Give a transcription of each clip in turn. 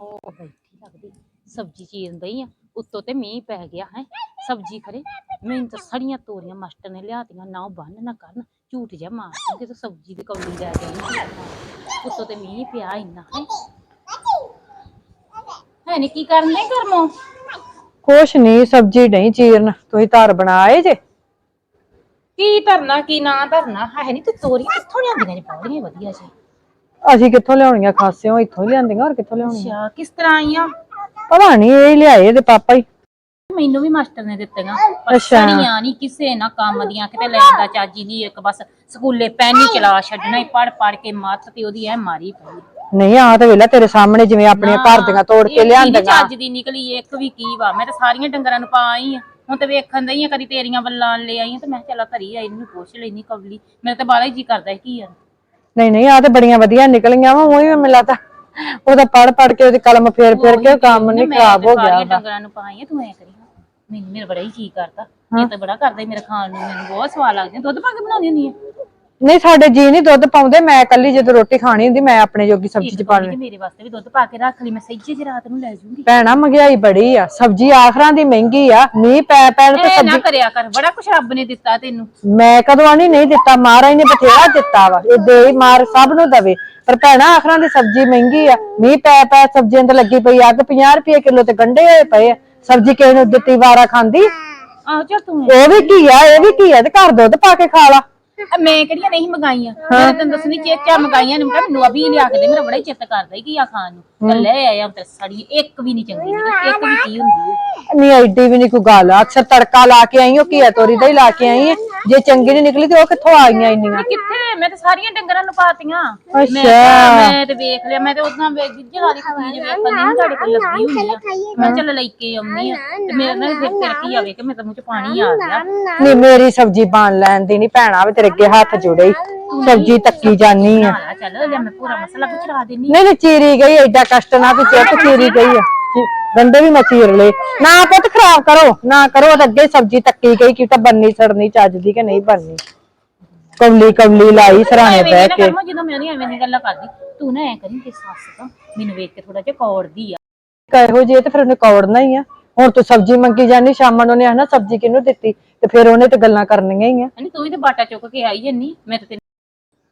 ਉਹ ਬੈਠੀ ਲੱਗਦੀ ਸਬਜ਼ੀ ਚੀਰਨ ਦਈ ਆ ਉੱਤੋਂ ਤੇ ਮੀਂਹ ਪੈ ਗਿਆ ਹੈ ਸਬਜ਼ੀ ਖਰੇ ਮੈਨੂੰ ਤਾਂ ਸੜੀਆਂ ਤੋਰੀਆਂ ਮਾਸਟਰ ਨੇ ਲਿਆਤੀਆਂ ਨਾ ਉਹ ਬੰਨ ਨਾ ਕਰਨ ਝੂਠ ਜਿਹਾ ਮਾਰ ਦਿੰਦੇ ਤੇ ਸਬਜ਼ੀ ਦੀ ਕੌਲੀ ਲੈ ਜਾਣੀ ਉੱਤੋਂ ਤੇ ਮੀਂਹ ਪਿਆ ਇੰਨਾ ਹੈ। ਹੈ ਨੀ ਕੀ ਕਰਨ ਦੇ ਕਰਮੋ? ਕੁਛ ਨਹੀਂ ਸਬਜ਼ੀ ਨਹੀਂ ਚੀਰਨ ਤੁਸੀਂ ਧਰ ਬਣਾਏ ਜੇ? ਕੀ ਧਰਨਾ ਕੀ ਨਾ ਧਰਨਾ ਹੈ ਨਹੀਂ ਤੇ ਤੋਰੀਆਂ ਕਿੱਥੋਂ ਲਿਆਂਦੀਆਂ ਨੇ ਪੌੜੀਆਂ ਵਧੀਆ ਜੀ। ਅਸੀਂ ਕਿੱਥੋਂ ਲਿਆਉਣੀਆਂ ਖਾਸਿਓ ਇੱਥੋਂ ਹੀ ਲਿਆਂਦੀਆਂ ਹੋਰ ਕਿੱਥੋਂ ਲਿਆਉਣੀਆਂ? ਅੱਛਾ ਕਿਸ ਤਰ੍ਹਾਂ ਆਈਆਂ ਪਤਾ ਨਹੀਂ ਇਹ ਹੀ ਲਿਆਏ ਇਹਦੇ ਪਾਪਾ ਹੀ। ਮੈਨੂੰ ਵੀ ਮਾਸਟਰ ਨੇ ਦਿੱਤੀਆਂ। ਅੱਛਾ। ਸੜੀਆਂ ਨਹੀਂ ਕਿਸੇ ਨਾ ਕੰਮ ਦੀਆਂ ਕਿਤੇ ਲੈਣ ਦਾ ਚਾਜੀ ਨਹੀਂ ਇੱਕ ਬਸ ਸਕੂਲੇ ਪੈਨ ਹੀ ਚਲਾ ਛੱਡਣਾ ਹੀ ਪੜ ਪੜ ਕੇ ਮੱਤ ਤੇ ਉਹਦੀ ਐ ਮਾਰੀ ਪਈ। ਨਹੀਂ ਆ ਤੇ ਵੇਲਾ ਤੇਰੇ ਸਾਹਮਣੇ ਜਿਵੇਂ ਆਪਣੀਆਂ ਘਰ ਦੀਆਂ ਤੋੜ ਕੇ ਲਿਆਂਦੀਆਂ। ਚੱਜ ਦੀ ਨਿਕਲੀ ਇੱਕ ਵੀ ਕੀ ਵਾ? ਮੈਂ ਤਾਂ ਸਾਰੀਆਂ ਡੰਗਰਾਂ ਨੂੰ ਪਾ ਆਈ ਆ। ਹੁਣ ਤੇ ਵੇਖਣ ਦਈ ਆ ਕਦੀ ਤੇਰੀਆਂ ਵੱਲਾਂ ਲੈ ਆਈ ਆ ਤੇ ਮੈਂ ਕਿਹਾ ਚੱਲ ਘਰੀ ਆਈ ਨੂੰ ਪੁੱਛ ਲੈਣੀ ਕਵਲੀ। ਮੇਰੇ ਤਾਂ ਬਾਲਾ ਹੀ ਜੀ ਕਰਦਾ ਸੀ ਕੀ ਯਾਰ ਨਹੀਂ ਨਹੀਂ ਆ ਤੇ ਬੜੀਆਂ ਵਧੀਆ ਨਿਕਲੀਆਂ ਵਾ ਉਹੀ ਮੈਨੂੰ ਲੱਗਦਾ। ਉਹਦਾ ਪੜ ਪੜ ਕੇ ਉਹਦੀ ਕਲਮ ਫੇਰ ਫੇਰ ਕੇ ਉਹ ਕੰਮ ਨਹੀਂ ਖਰਾਬ ਤੇ ਹੋ ਗਿਆ ਉਹਦਾ। ਡੰਗਰਾਂ ਨੂੰ ਪਾਈ ਆ ਤੂੰ ਐ ਕਰੀ ਮੈਨੂੰ ਮੇਰਾ ਬੜਾ ਹੀ ਜੀ ਕਰਦਾ। ਇਹ ਤਾਂ ਬੜਾ ਕਰਦਾ ਸੀ ਮੇਰੇ ਖਾਣ ਨੂੰ ਮੈਨੂੰ ਬਹੁਤ ਸਵਾਦ ਲੱਗਦਾ ਦੁੱਧ ਪਾ ਕੇ ਬਣਾਉਂਦੀ ਹੁੰਦੀ ਆ। ਨਹੀਂ ਸਾਡੇ ਜੀ ਨਹੀਂ ਦੁੱਧ ਪਾਉਂਦੇ ਮੈਂ ਕੱਲੀ ਜਦੋਂ ਰੋਟੀ ਖਾਣੀ ਹੁੰਦੀ ਮੈਂ ਆਪਣੇ ਜੋਗੀ ਸਬਜ਼ੀ ਚ ਪਾ ਪਾਣੀ ਮੇਰੇ ਵਾਸਤੇ ਵੀ ਦੁੱਧ ਪਾ ਕੇ ਰੱਖ ਲਈ ਮੈਂ ਸਹੀ ਜਿਹੀ ਰਾਤ ਨੂੰ ਲੈ ਜੂੰਗੀ ਭੈਣਾ ਮਹਿੰਗਾਈ ਬੜੀ ਆ ਸਬਜ਼ੀ ਆਖਰਾਂ ਦੀ ਮਹਿੰਗੀ ਆ ਮੀਂਹ ਪੈ ਪੈਣ ਤੇ ਐ ਨਾ ਕਰਿਆ ਕਰ ਬੜਾ ਕੁਛ ਰੱਬ ਨੇ ਦਿੱਤਾ ਤੈਨੂੰ। ਮੈਂ ਕਦੋਂ ਆਣੀ ਨਹੀਂ ਦਿੱਤਾ ਮਹਾਰਾਜ ਨੇ ਬਥੇਰਾ ਦਿੱਤਾ ਵਾ ਇਹ ਦੇ ਮਾਰ ਸਭ ਨੂੰ ਦਵੇ। ਪਰ ਭੈਣਾ ਆਖਰਾਂ ਦੀ ਸਬਜ਼ੀ ਮਹਿੰਗੀ ਆ ਮੀਂਹ ਪੈ ਪੈ ਸਬਜ਼ੀਆਂ ਤੇ ਲੱਗੀ ਪਈ ਅੱਗ 50 ਰੁਪਏ ਕਿਲੋ ਤੇ ਗੰਡੇ ਹੋਏ ਪਏ ਆ। ਸਬਜ਼ੀ ਕਿਸੇ ਨੂੰ ਦਿੱਤੀ ਵਾਰਾ ਖਾਂਦੀ। ਆਹੋ ਚੱਲ ਤੂੰ ਉਹ ਵੀ ਕੀ ਆ ਇਹ ਵੀ ਕੀ ਆ ਤੇ ਘਰ ਦੁੱਧ ਪਾ ਕੇ ਖਾ ਲਾ। ਮੈਂ ਕਿਹੜੀਆਂ ਨਹੀਂ ਮੰਗਾਈਆਂ? ਮੈਂ ਤੈਨੂੰ ਦੱਸਣੀ ਚੇਚਾ ਮੰਗਾਈਆਂ ਨੇ? ਮੈਂ ਕਿਹਾ ਮੈਨੂੰ ਅਭੀ ਲਿਆ ਕੇ ਦੇ, ਮੇਰਾ ਬੜਾ ਹੀ ਚਿੱਤ ਕਰਦਾ ਸੀ ਕੀ ਆ ਖਾਣ ਨੂੰ। ਲੈ ਆਇਆ ਤੇ ਸੜੀ ਇੱਕ ਵੀ ਨਹੀਂ ਚੰਗੀ ਨਿਕਲੀ ਇੱਕ ਵੀ ਕੀ ਹੁੰਦੀ ਹੈ ਨਹੀਂ ਐਡੀ ਵੀ ਨਹੀਂ ਕੋਈ ਗੱਲ ਅਕਸਰ ਤੜਕਾ ਲਾ ਕੇ ਆਈ ਉਹ ਕੀ ਆ ਤੋਰੀ ਦਾ ਹੀ ਲਾ ਕੇ ਆਈ ਆ ਜੇ ਚੰਗੀ ਨਹੀਂ ਨਿਕਲੀ ਤੇ ਉਹ ਕਿੱਥੋਂ ਆਈਆਂ ਇੰਨੀਆਂ? ਕਿੱਥੇ ਮੈਂ ਤਾਂ ਸਾਰੀਆਂ ਡੰਗਰਾਂ ਨੂੰ ਪਾਤੀਆਂ। ਮੈਂ। ਕਿਹਾ ਮੈਂ ਤੇ ਵੇਖ ਲਿਆ ਮੈਂ ਤੇ ਉਦਾਂ ਵੇਖ ਜਿੱਜੇ ਵਾਲੀ ਚੀਜ਼ ਵੇਖਣ ਨਹੀਂ ਤੁਹਾਡੇ ਕੋਲ ਲੱਗੀ ਹੁੰਦੀ ਆ। ਮੈਂ ਚੱਲ ਲੈ ਕੇ ਆਉਣੀ ਆ। ਤੇ ਮੇਰੇ ਨਾਲ ਫਿਰ ਤੇਰੇ ਕੀ ਆਵੇ ਕਿ ਮੇਰੇ ਮੂੰਹ ਚ ਪਾਣੀ ਆ ਗਿਆ। ਨਹੀਂ ਮੇਰੀ ਸਬਜ਼ੀ ਬਣ ਲੈਣ ਦੀ ਨਹੀਂ ਭੈਣਾ ਵੀ ਤੇਰੇ ਅੱਗੇ ਹੱਥ ਜੁੜੇ। ਈ। ਸਬਜ਼ੀ ਤੱਕੀ ਜਾਨੀ ਆ। ਆ ਚੱਲ ਲੈ ਮੈਂ ਪੂਰਾ ਮਸਲਾ ਵਿਚੜਾ ਦੇਣੀ ਨਹੀਂ ਨਹੀਂ ਚੀਰੀ ਗਈ ਐਡਾ ਕਸ਼ਟ ਨਾ ਵੀ ਚਿੱਤ ਚੀਰੀ ਗਈ ਆ। ਗੰਡੇ ਵੀ ਮੈਂ ਚੀਰ ਲਏ ਨਾ ਪੁੱਤ ਖਰਾਬ ਕਰੋ ਨਾ ਕਰੋ ਅੱਗੇ ਸਬਜ਼ੀ ਤੱਕੀ ਗਈ ਕਿ ਤਾਂ ਬੰਨੀ ਸੜਨੀ ਚੱਜਦੀ ਕਿ ਨਹੀਂ ਬੰਨੀ ਕਵਲੀ ਕਵਲੀ ਲਾਈ ਸਰਾਣੇ ਬਹਿ ਕੇ। ਜਦੋਂ ਮੈਂ ਨਹੀਂ ਐਵੇਂ ਦੀ ਗੱਲਾਂ ਕਰਦੀ ਤੂੰ ਨਾ ਐ ਕਰੀ ਤੇ ਸੱਸ ਤਾਂ ਮੈਨੂੰ ਵੇਖ ਕੇ ਥੋੜਾ ਜਿਹਾ ਕੌੜਦੀ ਆ। ਕਹੋ ਜੇ ਤੇ ਫਿਰ ਉਹਨੇ ਕੌੜਨਾ ਹੀ ਆ। ਹੁਣ ਤੂੰ ਸਬਜ਼ੀ ਮੰਗੀ ਜਾਨੀ ਸ਼ਾਮਾਂ ਨੂੰ ਉਹਨੇ ਆਣਾ ਸਬਜ਼ੀ ਕਿਹਨੂੰ ਦਿੱਤੀ? ਤੇ ਫਿਰ ਉਹਨੇ ਤੇ ਗੱਲਾਂ ਕਰਨੀਆਂ ਹੀ ਆ। ਨਹੀਂ ਤੂੰ ਵੀ ਤੇ ਬਾਟਾ ਚੁੱਕ ਕੇ ਆਈ ਜੰਨੀ ਮੈਂ ਤੇ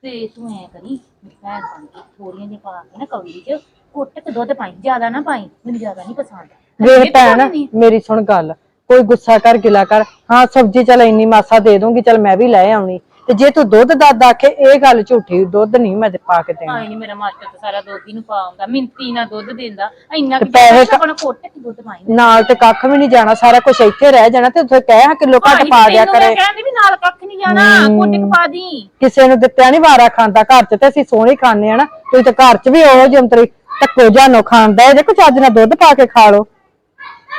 ਤੇ ਤੂੰ ਐ ਕਰੀ ਮੇਰੀ ਭੈਣ ਬਣ ਕੇ ਥੋੜੀਆਂ ਜਿਹਾ ਪਾ ਕੇ ਨਾ ਕੌਲੀ 'ਚ ਘੁੱਟ ਕੇ ਦੁੱਧ ਪਾਈ ਜ਼ਿਆਦਾ ਨਾ ਪਾਈ ਮੈਨੂੰ ਜ਼ਿਆਦਾ ਨਹੀਂ ਪਸੰਦ। ਵੇਖ ਭੈਣ ਮੇਰੀ ਸੁਣ ਗੱਲ ਕੋਈ ਗੁੱਸਾ ਕਰ ਗਿਲਾ ਕਰ ਹਾਂ ਸਬਜ਼ੀ ਚਲ ਇੰਨੀ ਮਾਸਾ ਦੇ ਦੂੰਗੀ ਚਲ ਮੈਂ ਵੀ ਲੈ ਆਉਣੀ। ਤੇ ਜੇ ਤੂੰ ਦੁੱਧ ਦੱਦ ਆਖੇ ਇਹ ਗੱਲ ਝੂਠੀ ਦੁੱਧ ਨਹੀਂ ਮੈਂ ਤੇ ਪਾ ਕੇ ਦੇਣਾ। ਆਈ ਨਹੀਂ ਮੇਰਾ ਮਾਸਟਰ ਤੇ ਸਾਰਾ ਦੁੱਧ ਹੀ ਨੂੰ ਪਾਉਂਦਾ ਮਿੰਤੀ ਨਾਲ ਦੁੱਧ ਦਿੰਦਾ ਇੰਨਾ ਕਿ ਪੈਸੇ ਆਪਣਾ ਘੁੱਟ ਕੇ ਦੁੱਧ ਪਾਈ ਨਾਲ ਤੇ ਕੱਖ ਵੀ ਨਹੀਂ ਜਾਣਾ ਸਾਰਾ ਕੁਝ ਇੱਥੇ ਰਹਿ ਜਾਣਾ ਤੇ ਉੱਥੇ ਕਹਿ ਹਾਂ ਕਿਲੋ ਘੱਟ ਪਾ ਦਿਆ ਕਰੇ। ਕਹਿੰਦੀ ਵੀ ਨਾਲ ਕੱਖ ਨਹੀਂ ਜਾਣਾ ਘੁੱਟ ਕੇ ਪਾ ਦੀ। ਕਿਸੇ ਨੂੰ ਦਿੱਤਿਆ ਨਹੀਂ ਵਾਰਾ ਖਾਂਦਾ ਘਰ ਚ ਤੇ ਅਸੀਂ ਸੋਹਣੇ ਖਾਂਦੇ ਆ ਨਾ ਤੁਸੀਂ ਤੇ ਘਰ ਚ ਵੀ ਉਹ ਜੰਤਰੀ ਟੱਕੋ ਜਾਨੋ ਖਾਂਦਾ ਹੈ ਜੇ ਕੁਝ ਅੱਜ ਨਾਲ ਦੁੱਧ ਪਾ ਕੇ ਖਾ ਲਓ।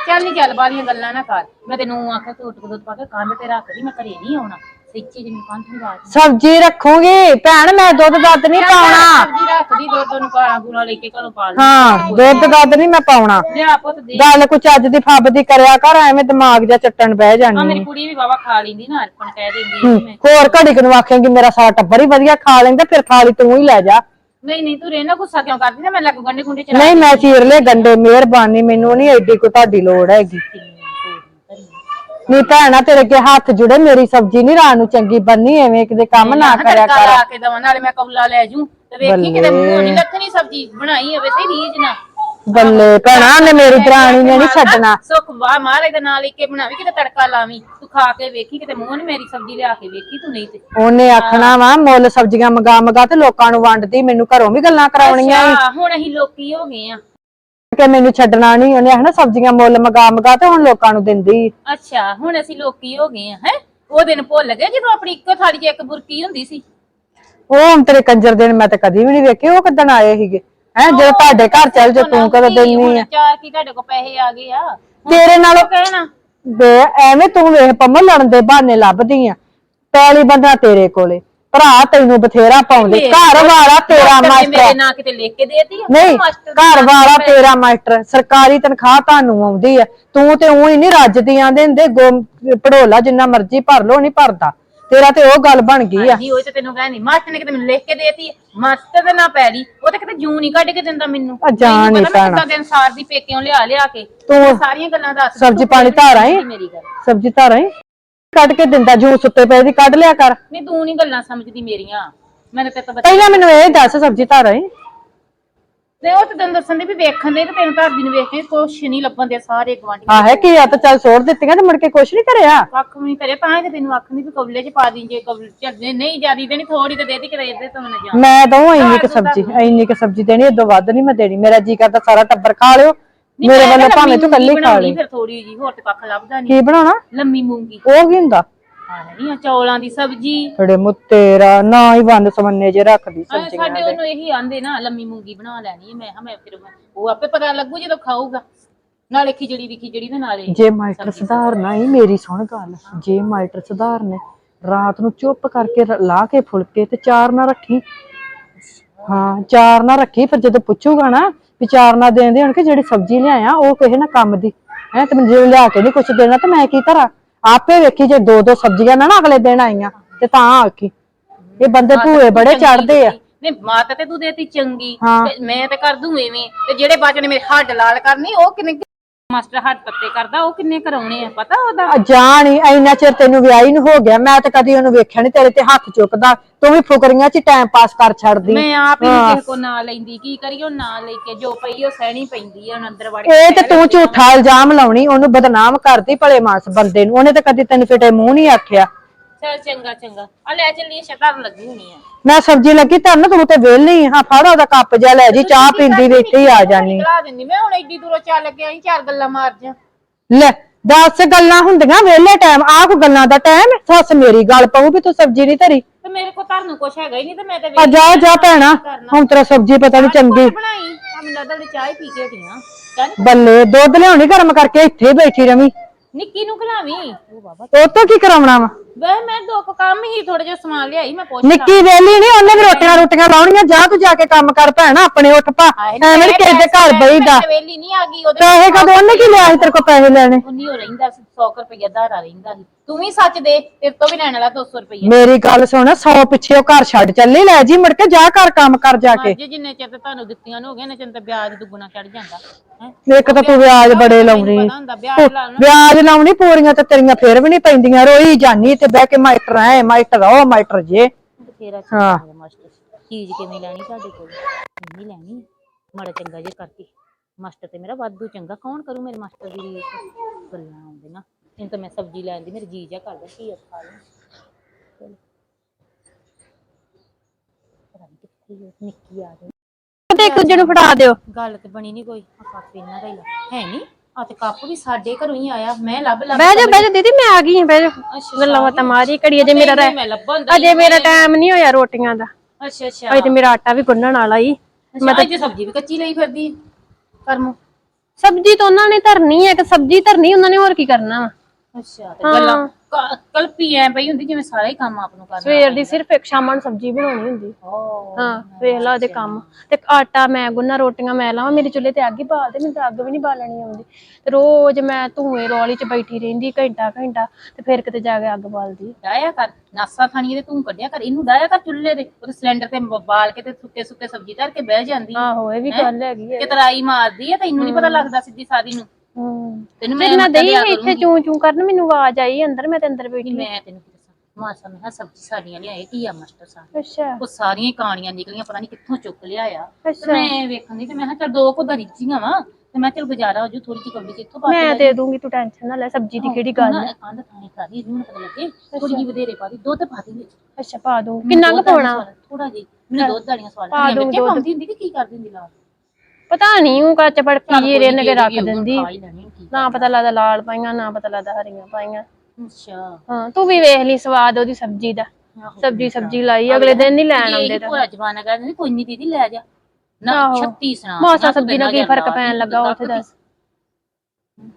ਚੱਲ ਨਹੀਂ ਚੱਲ ਬਾਲੀਆਂ ਗੱਲਾਂ ਨਾ ਕਰ। ਮੈਂ ਤੈਨੂੰ ਆਖਿਆ ਕੇ ਦੁੱਧ ਪਾ ਕੇ ਕੰਧ ਤੇ ਰੱਖ ਦੀ ਮੈਂ ਘਰੇ ਨਹੀਂ ਆਉਣਾ। ਸੱਚੀ ਜਿਵੇਂ ਕੰਧ ਨਹੀਂ ਬਾਤ ਸਬਜ਼ੀ ਰੱਖੂਗੀ? ਭੈਣ ਮੈਂ ਦੁੱਧ ਦੱਧ ਨਹੀਂ ਪਾਉਣਾ। ਸਬਜ਼ੀ ਰੱਖਦੀ ਦੁੱਧ ਨੂੰ ਕਾਲਾ ਗੂਲਾ ਲੈ ਕੇ ਘਰੋਂ ਪਾ ਹਾਂ ਦੁੱਧ ਦੱਧ ਨਹੀਂ ਮੈਂ ਪਾਉਣਾ। ਲਿਆ ਪੁੱਤ ਦੇ। ਗੱਲ ਕੁਛ ਅੱਜ ਦੀ ਫੱਬ ਦੀ ਕਰਿਆ ਕਰ ਐਵੇਂ ਦਿਮਾਗ ਜਾਂ ਚੱਟਣ ਬਹਿ ਆ ਜਾਨੀ ਮੇਰੀ ਕੁੜੀ ਵੀ ਵਾਵਾ ਖਾ ਲੈਂਦੀ ਨਾ ਅਰਪਣ ਕਹਿ ਦਿੰਦੀ ਆ ਕਿ ਮੈਂ। ਹੋਰ ਘੜੀ ਕੁ ਨੂੰ ਆਖੇਂਗੀ ਮੇਰਾ ਸਾਰਾ ਟੱਬਰ ਹੀ ਵਧੀਆ ਖਾ ਲੈਂਦਾ ਫਿਰ ਥਾਲੀ ਤੂੰ ਹੀ ਲੈ ਜਾ। ਨਹੀਂ ਨਹੀਂ ਤੂੰ ਰਹਿਣਾ ਗੁੱਸਾ ਕਿਉਂ ਕਰਦੀ ਨਾ ਮੈਂ ਲੱਗੂ ਗੰਡੇ ਗੁੰਡੇ ਚ ਨਹੀਂ ਮੈਂ ਚੀਰ ਲੈ ਗੰਡੇ ਮਿਹਰਬਾਨੀ ਮੈਨੂੰ ਨਹੀਂ ਐਡੀ ਕੋ ਤੁਹਾਡੀ ਲੋੜ ਹੈਗੀ। ਨਹੀਂ ਭੈਣਾ ਤੇਰੇ ਅੱਗੇ ਹੱਥ ਜੁੜੇ ਮੇਰੀ ਸਬਜ਼ੀ ਨਹੀਂ ਰਾਤ ਨੂੰ ਚੰਗੀ ਬੰਨੀ ਐਵੇਂ ਕਿਤੇ ਕੰਮ ਨਾ ਕਰਿਆ ਕਰ। ਲਾ ਕੇ ਦਵਾਂ ਨਾਲੇ ਮੈਂ ਕੌਲਾ ਲੈ ਜੂ ਤੇ ਵੇਖੀ ਕਿਤੇ ਮੂੰਹ ਨਹੀਂ ਲੱਥਣੀ ਸਬਜ਼ੀ ਬਣਾਈ ਹੋਵੇ ਸਹੀ ਰੀਝ ਨਾ ਬੱਲੇ ਭੈਣਾ ਨੇ ਮੇਰੀ ਦਰਾਣੀ ਨੇ ਨਹੀਂ ਛੱਡਣਾ। ਸੁੱਖ ਵਾ ਮਹਾਰਾਜ ਦਾ ਨਾਂ ਲੈ ਕੇ ਬਣਾਵੀ ਕਿਤੇ ਤੜਕਾ ਲਾਵੀਂ ਤੂੰ ਖਾ ਕੇ ਵੇਖੀ ਕਿਤੇ ਮੂੰਹ ਨੀ ਮੇਰੀ ਸਬਜ਼ੀ ਲਿਆ ਕੇ ਵੇਖੀ ਤੂੰ ਨਹੀਂ ਤੇ। ਉਹਨੇ ਆਖਣਾ ਵਾ ਮੁੱਲ ਸਬਜ਼ੀਆਂ ਮੰਗਾ ਮੰਗਾ ਤੇ ਲੋਕਾਂ ਨੂੰ ਵੰਡਦੀ ਮੈਨੂੰ ਘਰੋਂ ਵੀ ਗੱਲਾਂ ਕਰਾਉਣੀਆਂ। ਅੱਛਾ, ਹੁਣ ਅਸੀਂ ਲੋਕੀ ਹੋ ਗਏ ਆ। ਕਿ ਮੈਨੂੰ ਛੱਡਣਾ ਨਹੀਂ ਉਹਨੇ ਆਖਣਾ ਸਬਜ਼ੀਆਂ ਮੁੱਲ ਮੰਗਾ ਮੰਗਾ ਤੇ ਹੁਣ ਲੋਕਾਂ ਨੂੰ ਦਿੰਦੀ। ਅੱਛਾ ਹੁਣ ਅਸੀਂ ਲੋਕੀ ਹੋ ਗਏ ਆ ਹੈ? ਉਹ ਦਿਨ ਭੁੱਲ ਗਏ ਜਦੋਂ ਆਪਣੀ ਇੱਕੋ ਥਾਲੀ 'ਚ ਇੱਕ ਬੁਰਕੀ ਹੁੰਦੀ ਸੀ? ਉਹ ਹੁਣ ਤੇਰੇ ਕੰਜਰ ਦੇ ਮੈਂ ਤਾਂ ਕਦੀ ਵੀ ਨਹੀਂ ਵੇਖੇ ਉਹ ਕਿਦਣ ਆਏ ਸੀਗੇ। ਹੈ ਜਦੋਂ ਤੁਹਾਡੇ ਘਰ ਚੱਲ ਜਾ ਤੂੰ ਕਦੋਂ ਦਿੰਨੀ ਹੁਣ ਆ? ਚਾਰ ਕੀ ਤੁਹਾਡੇ ਕੋਲ ਪੈਸੇ ਆ ਗਏ ਆ? ਤੇਰੇ ਨਾਲੋਂ ਕਹਿਣਾ? ਬੇ ਐਵੇਂ ਤੂੰ ਵੇਖ ਪੰਮੋ ਲੜਨ ਦੇ ਬਹਾਨੇ ਲੱਭਦੀ ਆ। ਪੈਲੀ ਬੰਦਾ ਤੇਰੇ ਕੋਲੇ। ਭਰਾ ਤੈਨੂੰ ਬਥੇਰਾ ਪਾਉਂਦੇ। ਘਰ ਵਾਲਾ ਤੇਰਾ ਨੇ ਮਾਸਟਰ। ਮੇਰੇ ਨਾਂ ਕਿਤੇ ਲਿਖ ਕੇ ਦੇਤੀ ਨਹੀਂ ਘਰ ਵਾਲਾ ਤੇਰਾ ਮਾਸਟਰ ਸਰਕਾਰੀ ਤਨਖਾਹ ਤੁਹਾਨੂੰ ਆਉਂਦੀ ਆ। ਤੂੰ ਤੇ ਉਹੀ ਨਹੀਂ ਰੱਜਦੀ ਆਂਦੇ ਹੁੰਦੇ ਗੁੰਮ- ਭੜੋਲਾ ਜਿੰਨਾ ਮਰਜ਼ੀ ਭਰ ਲੋ ਨਹੀਂ ਭਰਦਾ। ਤੇਰਾ ਤੇ ਉਹ ਗੱਲ ਬਣ ਗਈ ਆ। ਨਹੀਂ ਉਹ ਤੇ ਤੈਨੂੰ ਕਹਿੰਦੀ ਮਾਸਟਰ ਨੇ ਕਿਤੇ ਮੈਨੂੰ ਲਿਖ ਕੇ ਦੇਤੀ ਮਾਸਟਰ ਦੇ ਨਾ ਪੈਰੀ ਉਹ ਤੇ ਕਿਤੇ ਜੂੰ ਨਹੀਂ ਕੱਢ ਕੇ ਦਿੰਦਾ ਮੈਨੂੰ। ਆ ਜਾਣ ਮੈਨੂੰ ਨੀ ਪਤਾ ਮੈਂ ਭੈਣਾ। ਕਿੱਦਾਂ ਦੇ ਅਨਸਾਰ ਦੀ ਪੇਕਿਆਂ ਲਿਆ ਲਿਆ ਕੇ। ਤੂੰ ਸਾਰੀਆਂ ਗੱਲਾਂ ਦੱਸ ਸਬਜ਼ੀ ਪਾਣੀ ਧਾਰ ਆਈ? ਮੇਰੀ ਗੱਲ। ਸਬਜ਼ੀ ਧਾਰਾਂ ਹੀ ਕੱਢ ਕੇ ਦਿੰਦਾ ਜੂ ਸੁੱਤੇ ਪਏ ਦੀ ਕੱਢ ਲਿਆ ਕਰ। ਨਹੀਂ ਤੂੰ ਨਹੀਂ ਗੱਲਾਂ ਸਮਝਦੀ ਮੇਰੀਆਂ। ਮੈਂ ਤੇ ਤਾਂ ਬੱਚੇ ਪਹਿਲਾਂ ਮੈਨੂੰ ਇਹ ਦੱਸ ਸਬਜ਼ੀ ਧਾਰਾਂ ਹੀ ਤੇ ਉਹ ਤੇ ਤੈਨੂੰ ਦੱਸਣ ਦੀ ਵੀ ਵੇਖਣ ਦੇ ਤੇ ਤੈਨੂੰ ਭਾਬੀ ਨੂੰ ਵੇਖ ਕੇ ਕੁਛ ਨਹੀਂ ਲੱਭਣ ਦੇ ਸਾਰੇ ਗਵਾਂਢੀ ਆ ਹੈ ਕੀ ਆ ਤਾਂ ਚੱਲ ਸੋੜ ਦਿੱਤੀਆਂ ਤੇ ਮੁੜ ਕੇ ਕੁਛ ਨਹੀਂ ਕਰਿਆ? ਕੱਖ ਵੀ ਨਹੀਂ ਕਰੇ ਤਾਂ ਹੀ ਤੇ ਤੈਨੂੰ ਆਖਣੀ ਵੀ ਕਬਲੇ 'ਚ ਪਾ ਦੀ ਜੇ ਕਬਲੇ 'ਚ ਜੇ ਨਹੀਂ ਜਿਆਦੀ ਦੇਣੀ ਥੋੜੀ ਤੇ ਦੇ ਦੀ ਕਿਤੇ ਇਹਦੇ ਤੋਂ ਨਾ ਜਾ ਮੈਂ ਦਊਂ ਇੰਨੀ ਕੁ ਸਬਜ਼ੀ ਇੰਨੀ ਕੁ ਸਬਜ਼ੀ ਦੇਣੀ ਇਦੋਂ ਵੱਧ ਨਹੀਂ ਮੈਂ ਦੇਣੀ। ਮੇਰਾ ਜੀ ਕਰਦਾ ਸਾਰਾ ਟੱਬਰ ਖਾ ਲਿਓ। ਮੇਰੇ ਵੱਲੋਂ ਭਾਵੇਂ ਤੂੰ ਕੱਲੀ ਖਾ ਲਈ। ਫਿਰ ਥੋੜੀ ਜੀ ਹੋਰ ਤੇ ਕੱਖ ਲੱਭਦਾ ਨਹੀਂ ਕੀ ਬਣਾਉਣਾ? ਲੰਮੀ ਮੂੰਗੀ। ਉਹ ਕੀ ਹੁੰਦਾ? ਹਾਂ ਨਹੀਂ ਚੌਲਾਂ ਦੀ ਸਬਜ਼ੀ। ਥੋੜੇ ਮੁੱਤੇਰਾ ਨਾ ਹੀ ਬੰਦ ਸਮੰਨੇ ਜੇ ਰੱਖਦੀ ਆਹ ਸਬਜ਼ੀ ਸਾਡੇ ਉਹਨੂੰ ਇਹੀ ਆਂਦੇ ਨਾ ਲੰਮੀ ਮੂੰਗੀ ਬਣਾ ਲੈਣੀ ਹੈ। ਮੈਂ ਮੈਂ ਫਿਰ ਉਹ ਆਪੇ ਪਤਾ ਲੱਗੂ ਜਦੋਂ ਖਾਊਗਾ। ਨਾਲੇ ਖਿਚੜੀ ਦੀ ਖਿਚੜੀ ਦੇ ਨਾਲੇ ਜੇ ਮਾਈਟਰ ਸੁਧਾਰਨਾ ਹੀ। ਮੇਰੀ ਸੁਣ ਗੱਲ ਜੇ ਮਾਈਟਰ ਸੁਧਾਰਨੇ ਰਾਤ ਨੂੰ ਚੁੱਪ ਕਰਕੇ ਲਾ ਕੇ ਫੁਲਕੇ ਤੇ ਚਾਰ ਨਾ ਰੱਖੀ। ਹਾਂ ਚਾਰ ਨਾ ਰੱਖੀ ਫਿਰ ਜਦੋਂ ਪੁੱਛੂਗਾ ਨਾ ਵੀ ਚਾਰ ਨਾ ਦੇਂਦੇ ਹਣ ਕਿ ਜਿਹੜੀ ਸਬਜ਼ੀ ਲਿਆਇਆ ਉਹ ਕਿਸੇ ਨਾ ਕੰਮ ਦੀ। ਹੈ ਤੇ ਮੈਨੂੰ ਜੇ ਲਿਆ ਕੇ ਨਹੀਂ ਕੁਛ ਦੇਣਾ ਤੇ ਮੈਂ ਕੀ ਕਰਾਂ? ਆਪੇ ਵੇਖੀ ਜੇ ਦੋ ਦੋ ਸਬਜ਼ੀਆਂ ਨਾ ਨਾ ਅਗਲੇ ਦਿਨ ਆਈਆਂ ਤੇ ਤਾਂ ਆਖੀ। ਇਹ ਬੰਦੇ ਭੂਏ ਬੜੇ ਚੜਦੇ ਆ। ਨਹੀਂ ਮਾਤਾ ਤੇ ਤੂੰ ਦੇਤੀ ਚੰਗੀ। ਹਾਂ। ਤੇ ਮੈਂ ਤੇ ਕਰ ਦੂੰ ਐਵੇਂ ਤੇ ਜਿਹੜੇ ਬਾਚੇ ਨੇ ਮੇਰੇ ਹੱਡ ਲਾਲ ਕਰਨੀ ਉਹ ਕਿੰਨੇ ਮਾਸਟਰ ਹੱਡ ਪੱਤੇ ਕਰਦਾ ਉਹ ਕਿੰਨੇ ਕਰਾਉਣੇ ਆ ਪਤਾ ਉਹਦਾ? ਆ ਜਾਣ ਹੀ ਇੰਨਾ ਚਿਰ ਤੈਨੂੰ ਵਿਆਹੀ ਨੂੰ ਹੋ ਗਿਆ ਮੈਂ ਤਾਂ ਕਦੀ ਉਹਨੂੰ ਵੇਖਿਆ ਨਹੀਂ ਤੇਰੇ ਤੇ ਹੱਥ ਚੁੱਕਦਾ ਤੂੰ ਵੀ ਫੁਕਰੀਆਂ 'ਚ ਟਾਈਮ ਪਾਸ ਕਰ ਛੱਡਦੀ। ਮੈਂ ਆਪ ਹੀ। ਨੀ ਕਿਸੇ ਕੋ ਨਾ ਲੈਂਦੀ ਕੀ ਕਰੀਏ ਉਹ ਨਾ ਲੈ ਕੇ ਜੋ ਪਈ ਉਹ ਸਹਿਣੀ ਪੈਂਦੀ ਆ ਹੁਣ ਅੰਦਰ ਵੜ ਕੇ ਇਹ ਤੇ ਤੂੰ ਝੂਠਾ ਇਲਜ਼ਾਮ ਲਾਉਣੀ ਉਹਨੂੰ ਬਦਨਾਮ ਕਰਦੀ ਭਲੇ ਮਾਨਸ ਬੰਦੇ ਨੂੰ ਉਹਨੇ ਤਾਂ ਕਦੀ ਤੈਨੂੰ ਫਿਟੇ ਮੂੰਹ ਨਹੀਂ ਆਖਿਆ। ਚੱਲ ਚੰਗਾ ਚੰਗਾ। ਆ ਲੈ ਚੱਲੀਏ ਸ਼ਟਰ ਲੱਗੀ ਹੋਣੀ ਆ। ਮੈਂ ਸਬਜ਼ੀ ਲੱਗੀ ਧਰਨ ਤੂੰ ਤੇ ਵਿਹਲੀ ਹਾਂ ਫੜ ਉਹਦਾ ਕੱਪ ਜਿਹਾ ਲੈ ਜੀ ਚਾਹ ਪੀਂਦੀ ਵੀ ਇੱਥੇ ਹੀ ਆ ਜਾਨੀ। ਨਿਕਲਾ ਦਿੰਦੀ ਮੈਂ ਹੁਣ ਐਡੀ ਦੂਰੋਂ ਚੱਲ ਕੇ ਆਈ ਚਾਰ ਗੱਲਾਂ ਮਾਰ ਜਾ। ਲੈ ਦੱਸ ਗੱਲਾਂ ਹੁੰਦੀਆਂ ਵਿਹਲੇ ਟਾਈਮ ਆਹ ਕੋ ਗੱਲਾਂ ਦਾ ਟਾਈਮ ਸੱਸ ਮੇਰੀ ਗੱਲ ਪਊ ਵੀ ਤੂੰ ਸਬਜ਼ੀ ਨਹੀਂ ਧਰੀ। ਤੇ ਮੇਰੇ ਕੋ ਧਰਨ ਕੁਛ ਹੈਗਾ ਹੀ ਨਹੀਂ ਤੇ ਮੈਂ ਤੇ ਆ ਜਾ ਜਾ ਭੈਣਾ ਹੁਣ ਤੇਰਾ ਸਬਜ਼ੀ ਪਤਾ ਨਹੀਂ ਚੰਗੀ। ਬਣਾਈ? ਆ ਮੈਨੂੰ ਲੱਗਦਾ ਉਹਦੀ ਚਾਹ ਹੀ ਪੀ ਕੇ ਹਟੀਆਂ ਬੱਲੇ ਦੁੱਧ ਲਿਆਉਣੀ ਗਰਮ ਕਰਕੇ ਇੱਥੇ ਹੀ ਬੈਠੀ ਰਵੀ। ਨਿੱਕੀ ਨੂੰ ਖਲਾਵੀਂ? ਉਹ ਬਾਬਾ ਉਹ ਤੋਂ ਕੀ ਕਰਾਉਣਾ ਵਾ? ਵੇ ਮੈਂ ਦੋ ਕੁ ਕੰਮ ਹੀ ਥੋੜੇ ਜਿਹਾ ਸਮਾਨ ਲਿਆਈ ਮੈਂ ਪੁੱਛ ਨਿੱਕੀ ਵੇਲੀ ਨਹੀਂ ਉਹਨੇ ਵੀ ਰੋਟੀਆਂ ਰੋਟੀਆਂ ਲਾਉਣੀਆਂ ਜਾ ਤੂੰ ਜਾ ਕੇ ਕੰਮ ਕਰ ਭੈਣਾ ਆਪਣੇ ਉੱਠ ਪਾ। ਐਵੇਂ ਨੀ ਕਿਸੇ ਦੇ ਘਰ ਬਈਦਾ। ਵੇਲੀ ਨਹੀਂ ਆ ਗਈ ਉਹਦੇ ਪੈਸੇ ਕਦੋਂ ਉਹਨੇ ਕੀ ਲਿਆ ਸੀ ਤੇਰੇ ਕੋਲ ਪੈਸੇ ਲੈਣੇ? ਉਨੀ ਹੋ ਰਹਿੰਦਾ ਸੀ 100 ਰੁਪਏ ਧਾਰਾ ਰਹਿੰਦਾ ਸੀ। ਤੂੰ ਵੀ ਸੱਚ ਦੇ ਤੇਰੇ ਤੋਂ ਵੀ ਲੈਣ ਵਾਲਾ 200 ਰੁਪਏ ਮੇਰੀ ਗੱਲ ਸੁਣ ਸੌ ਪਿੱਛੇ ਉਹ ਘਰ ਛੱਡ ਚੱਲੀ ਲੈ ਜੀ ਮੁੜ ਕੇ ਜਾ ਘਰ ਕੰਮ ਕਰ ਜਾ ਕੇ। ਜੇ ਜਿੰਨੇ ਚਿਰ ਤੇ ਤੁਹਾਨੂੰ ਦਿੱਤੀਆਂ ਨੂੰ ਹੋ ਗਏ ਨੇ ਚਿਰ ਤੇ ਵਿਆਜ ਦੁੱਗਣਾ ਚੜ ਜਾਂਦਾ ਹੈ? ਇੱਕ ਤਾਂ ਤੂੰ ਵਿਆਜ ਬੜੇ ਲਾਉਣੀ। ਪਤਾ ਹੁੰਦਾ ਵਿਆਜ ਲਾਉਣਾ। ਵਿਆਜ ਲਾਉਣੀ ਪੂਰੀਆਂ ਤੇ ਤੇਰੀਆਂ ਫੇਰ ਵੀ ਨਹੀਂ ਪੈਂਦੀਆਂ ਰੋਈ ਜਾਨੀ ਤੇ ਬਹਿ ਕੇ ਮਾਈਟਰ ਐ ਮਾਈਟਰ ਉਹ ਮਾਈਟਰ ਜੇ। ਹਾਂ। ਚੰਗਾ ਮਾਸਟਰ ਚੀਜ਼ ਕਿਵੇਂ ਲੈਣੀ ਤੁਹਾਡੇ ਕੋਲ? ਨਹੀਂ ਲੈਣੀ? ਮਾੜਾ ਚੰਗਾ ਜੇ ਕਰਕੇ। ਮਾਸਟਰ ਤੇ ਮੇਰਾ ਵਾਧੂ ਚੰਗਾ ਕੌਣ ਕਰੂ ਮੇਰੇ ਮਾਸਟਰ ਦੀ ਰੀਸ ਗੱਲਾਂ ਆਉਂਦੇ ਨਾ? ਇਹਨੂੰ ਤਾਂ ਮੈਂ ਸਬਜ਼ੀ ਲੈਣ ਦੀ ਮੇਰੀ ਜੀ ਜਾ ਕਰਦਾ ਕੀ ਖਾ ਲਾਂ ਚਲੋ। ਪਤਾ ਨੀ ਕਿੱਥੇ ਉਹ ਨਿੱਕੀ ਆ ਗਈ। ਤੇ ਇੱਕ ਦੂਜੇ ਨੂੰ ਫੜਾ ਦਿਓ। ਗੱਲ ਤੇ ਬਣੀ ਨਹੀਂ ਕੋਈ ਆ ਕੱਪ ਇਹਨਾਂ ਦਾ ਹੀ ਲਾ ਹੈ ਨਹੀਂ ਆ ਤੇ ਕੱਪ ਵੀ ਸਾਡੇ ਘਰੋਂ ਹੀ ਆਇਆ ਮੈਂ ਲੱਭ ਲੱਭ ਬਹਿ ਜਾ ਬਹਿ ਜਾ ਦੀਦੀ ਮੈਂ ਆ ਗਈ ਹਾਂ ਬਹਿ ਜਾ। ਅੱਛਾ ਗੱਲਾਂ ਬਾਤਾਂ ਮਾਰੀ ਘੜੀ ਅਜੇ ਮੇਰਾ ਨਹੀਂ, ਮੈਂ ਲੱਭਣ ਦਾ ਅਜੇ ਮੇਰਾ ਟਾਈਮ ਨਹੀਂ ਹੋਇਆ ਰੋਟੀਆਂ ਦਾ। ਅੱਛਾ ਅੱਛਾ। ਅਜੇ ਤੇ ਮੇਰਾ ਆਟਾ ਵੀ ਗੁੰਨਣ ਵਾਲਾ ਹੀ ਮੈਂ ਤਾਂ ਸਬਜ਼ੀ ਵੀ ਕੱਚੀ ਲਈ ਫਿਰਦੀ ਕਰਮੋ। ਸਬਜ਼ੀ ਤਾਂ ਉਹਨਾਂ ਨੇ ਧਰਨੀ ਹੈ ਕਿ ਸਬਜ਼ੀ ਧਰਨੀ ਉਹਨਾਂ ਨੇ ਹੋਰ ਕੀ ਕਰਨਾ ਵਾ? ਅੱਛਾ ਤੇ ਗੱਲਾਂ ਕ- ਕਲਪੀ ਐ ਪਈ ਹੁੰਦੀ ਜਿਵੇਂ ਸਾਰਾ ਹੀ ਕੰਮ ਆਪ ਨੂੰ ਕਰਨਾ ਸਵੇਰ ਦੀ ਸਿਰਫ ਇੱਕ ਸ਼ਾਮਾਂ ਨੂੰ ਸਬਜ਼ੀ ਬਣਾਉਣੀ ਹੁੰਦੀ। ਓ ਹਾਂ ਵੇਖ ਲਾ ਉਹਦੇ ਕੰਮ। ਤੇ ਆਟਾ ਮੈਂ ਗੁੰਨਾ ਰੋਟੀਆਂ ਮੈਂ ਲਾਵਾਂ ਮੇਰੇ ਚੁੱਲ੍ਹੇ ਤੇ ਅੱਗ ਹੀ ਬਾਲ ਦੇ ਮੈਨੂੰ ਤਾਂ ਅੱਗ ਵੀ ਨਹੀਂ ਬਾਲਣੀ ਆਉਂਦੀ। ਤੇ ਰੋਜ਼ ਮੈਂ ਧੂਏ ਰੌਲੀ 'ਚ ਬੈਠੀ ਰਹਿੰਦੀ ਘੰਟਾ ਘੰਟਾ ਤੇ ਫਿਰ ਕਿਤੇ ਜਾ ਕੇ ਅੱਗ ਬਾਲਦੀ। ਡਾਇਆ ਕਰ ਨਾਸਾ ਖਾਣੀ ਤੇ ਤੂੰ ਕੱਢਿਆ ਕਰ ਇਹਨੂੰ ਡਾਇਆ ਕਰ ਚੁੱਲ੍ਹੇ ਦੇ ਉਹਦੇ ਸਿਲੰਡਰ ਤੇ ਬ- ਬਾਲ ਕੇ ਤੇ ਸੁੱਕੇ ਸੁੱਕੇ ਸਬਜ਼ੀ ਧਰ ਕੇ ਬਹਿ ਜਾਂਦੀ। ਆਹੋ ਇਹ ਵੀ ਗੱਲ ਹੈਗੀ ਹੈ ਕਿ ਤਰਾਈ ਮਾਰਦੀ ਐ ਤੈਨੂੰ ਨਹੀਂ ਪਤਾ ਲੱਗਦਾ ਸਿੱਧੀ ਸਾਦੀ ਨੂੰ। ਹੂੰ ਤੈਨੂੰ ਮੈਂ ਦਈ ਇੱਥੇ ਚੂੰ ਚੂੰ ਕਰਨ ਮੈਨੂੰ ਆਵਾਜ਼ ਆਈ ਅੰਦਰ ਮੈਂ ਤੇ ਅੰਦਰ ਬੈਠੀ ਮੈਂ ਤੈਨੂੰ ਕੀ ਦੱਸਾਂ? ਮਾਸਾ ਮੈਂ ਕਿਹਾ ਸਬਜ਼ੀ ਸਾਡੀਆਂ ਲਿਆਏ ਕੀ ਆ ਮਾਸਟਰ ਸਾਹਿਬ? ਅੱਛਾ। ਉਹ ਸਾਰੀਆਂ ਹੀ ਕਾਣੀਆਂ ਨਿਕਲੀਆਂ ਪਤਾ ਨਹੀਂ ਕਿੱਥੋਂ ਚੁੱਕ ਲਿਆ ਆ ਅੱਛਾ। ਮੈਂ ਵੇਖਣ ਦੀ ਤੇ ਮੈਂ ਕਿਹਾ ਚੱਲ ਦੋ ਕੁ ਦਰੀਚੀਆਂ ਵਾ ਤੇ ਮੈਂ ਚਲ ਗੁਜ਼ਾਰਾ ਹੋ ਜੂ ਥੋੜੀ ਜਿਹੀ ਕਬੜੀ ਇੱਥੋਂ ਪਾ ਮੈਂ ਦੇ ਦੂੰਗੀ ਤੂੰ ਟੈਨਸ਼ਨ ਨਾ ਲੈ ਸਬਜ਼ੀ ਦੀ ਕਿਹੜੀ ਗੱਲ ਹੈ ਕੰਧ ਥਾਣੀ ਕਰੀ ਇਹਨੂੰ ਪਤਾ ਲੱਗੇ ਥੋੜੀ ਜਿਹੀ ਵਧੇਰੇ ਪਾ ਦੀ ਦੁੱਧ ਪਾ ਦੀ ਵਿੱਚ। ਅੱਛਾ ਪਾ ਦੂੰ। ਕਿੰਨਾ ਕੁ ਪਾਉਣਾ? ਥੋੜਾ ਜਿਹੀ ਮੈਨੂੰ ਦੁੱਧ ਵਾਲੀਆਂ ਸਵਾਲ ਪਾ ਦੂੰ। ਪਾਉਂਦੀ ਹੁੰਦੀ ਕਿ ਕੀ ਕਰਦੀ ਹੁੰਦੀ ਲਾਲ? ਪਤਾ ਨਹੀਂ ਉਹ ਕੱਚ ਪੜਕੀ ਜੀ ਰਿੰਨ ਕੇ ਰੱਖ ਦਿੰਦੀ। ਹੀ ਨਾ ਪਤਾ ਲੱਗਦਾ ਲਾਲ ਪਾਈਆਂ ਨਾ ਪਤਾ ਲੱਗਦਾ ਹਰੀਆਂ ਪਾਈਆਂ। ਅੱਛਾ। ਹਾਂ ਤੂੰ ਵੀ ਵੇਖ ਲਈ ਸਵਾਦ ਉਹਦੀ ਸਬਜ਼ੀ ਦਾ। ਸਬਜ਼ੀ ਸਬਜ਼ੀ ਲਾਈ ਅਗਲੇ ਦਿਨ ਨਹੀਂ ਲੈਣ ਆਉਂਦੇ ਤਾਂ। ਪੂਰਾ ਜਮਾਨਾ ਕਹਿੰਦੇ ਕੋਈ ਨਹੀਂ ਦੀਦੀ ਲੈ ਜਾ। ਨਾ ਆਹੋ। 36 ਸੁਣਾ ਮਾਸਾ ਸਬਜ਼ੀ ਨਾਲ ਕੀ ਫ਼ਰਕ ਪੈਣ ਲੱਗਾ ਉੱਥੇ ਦੱਸ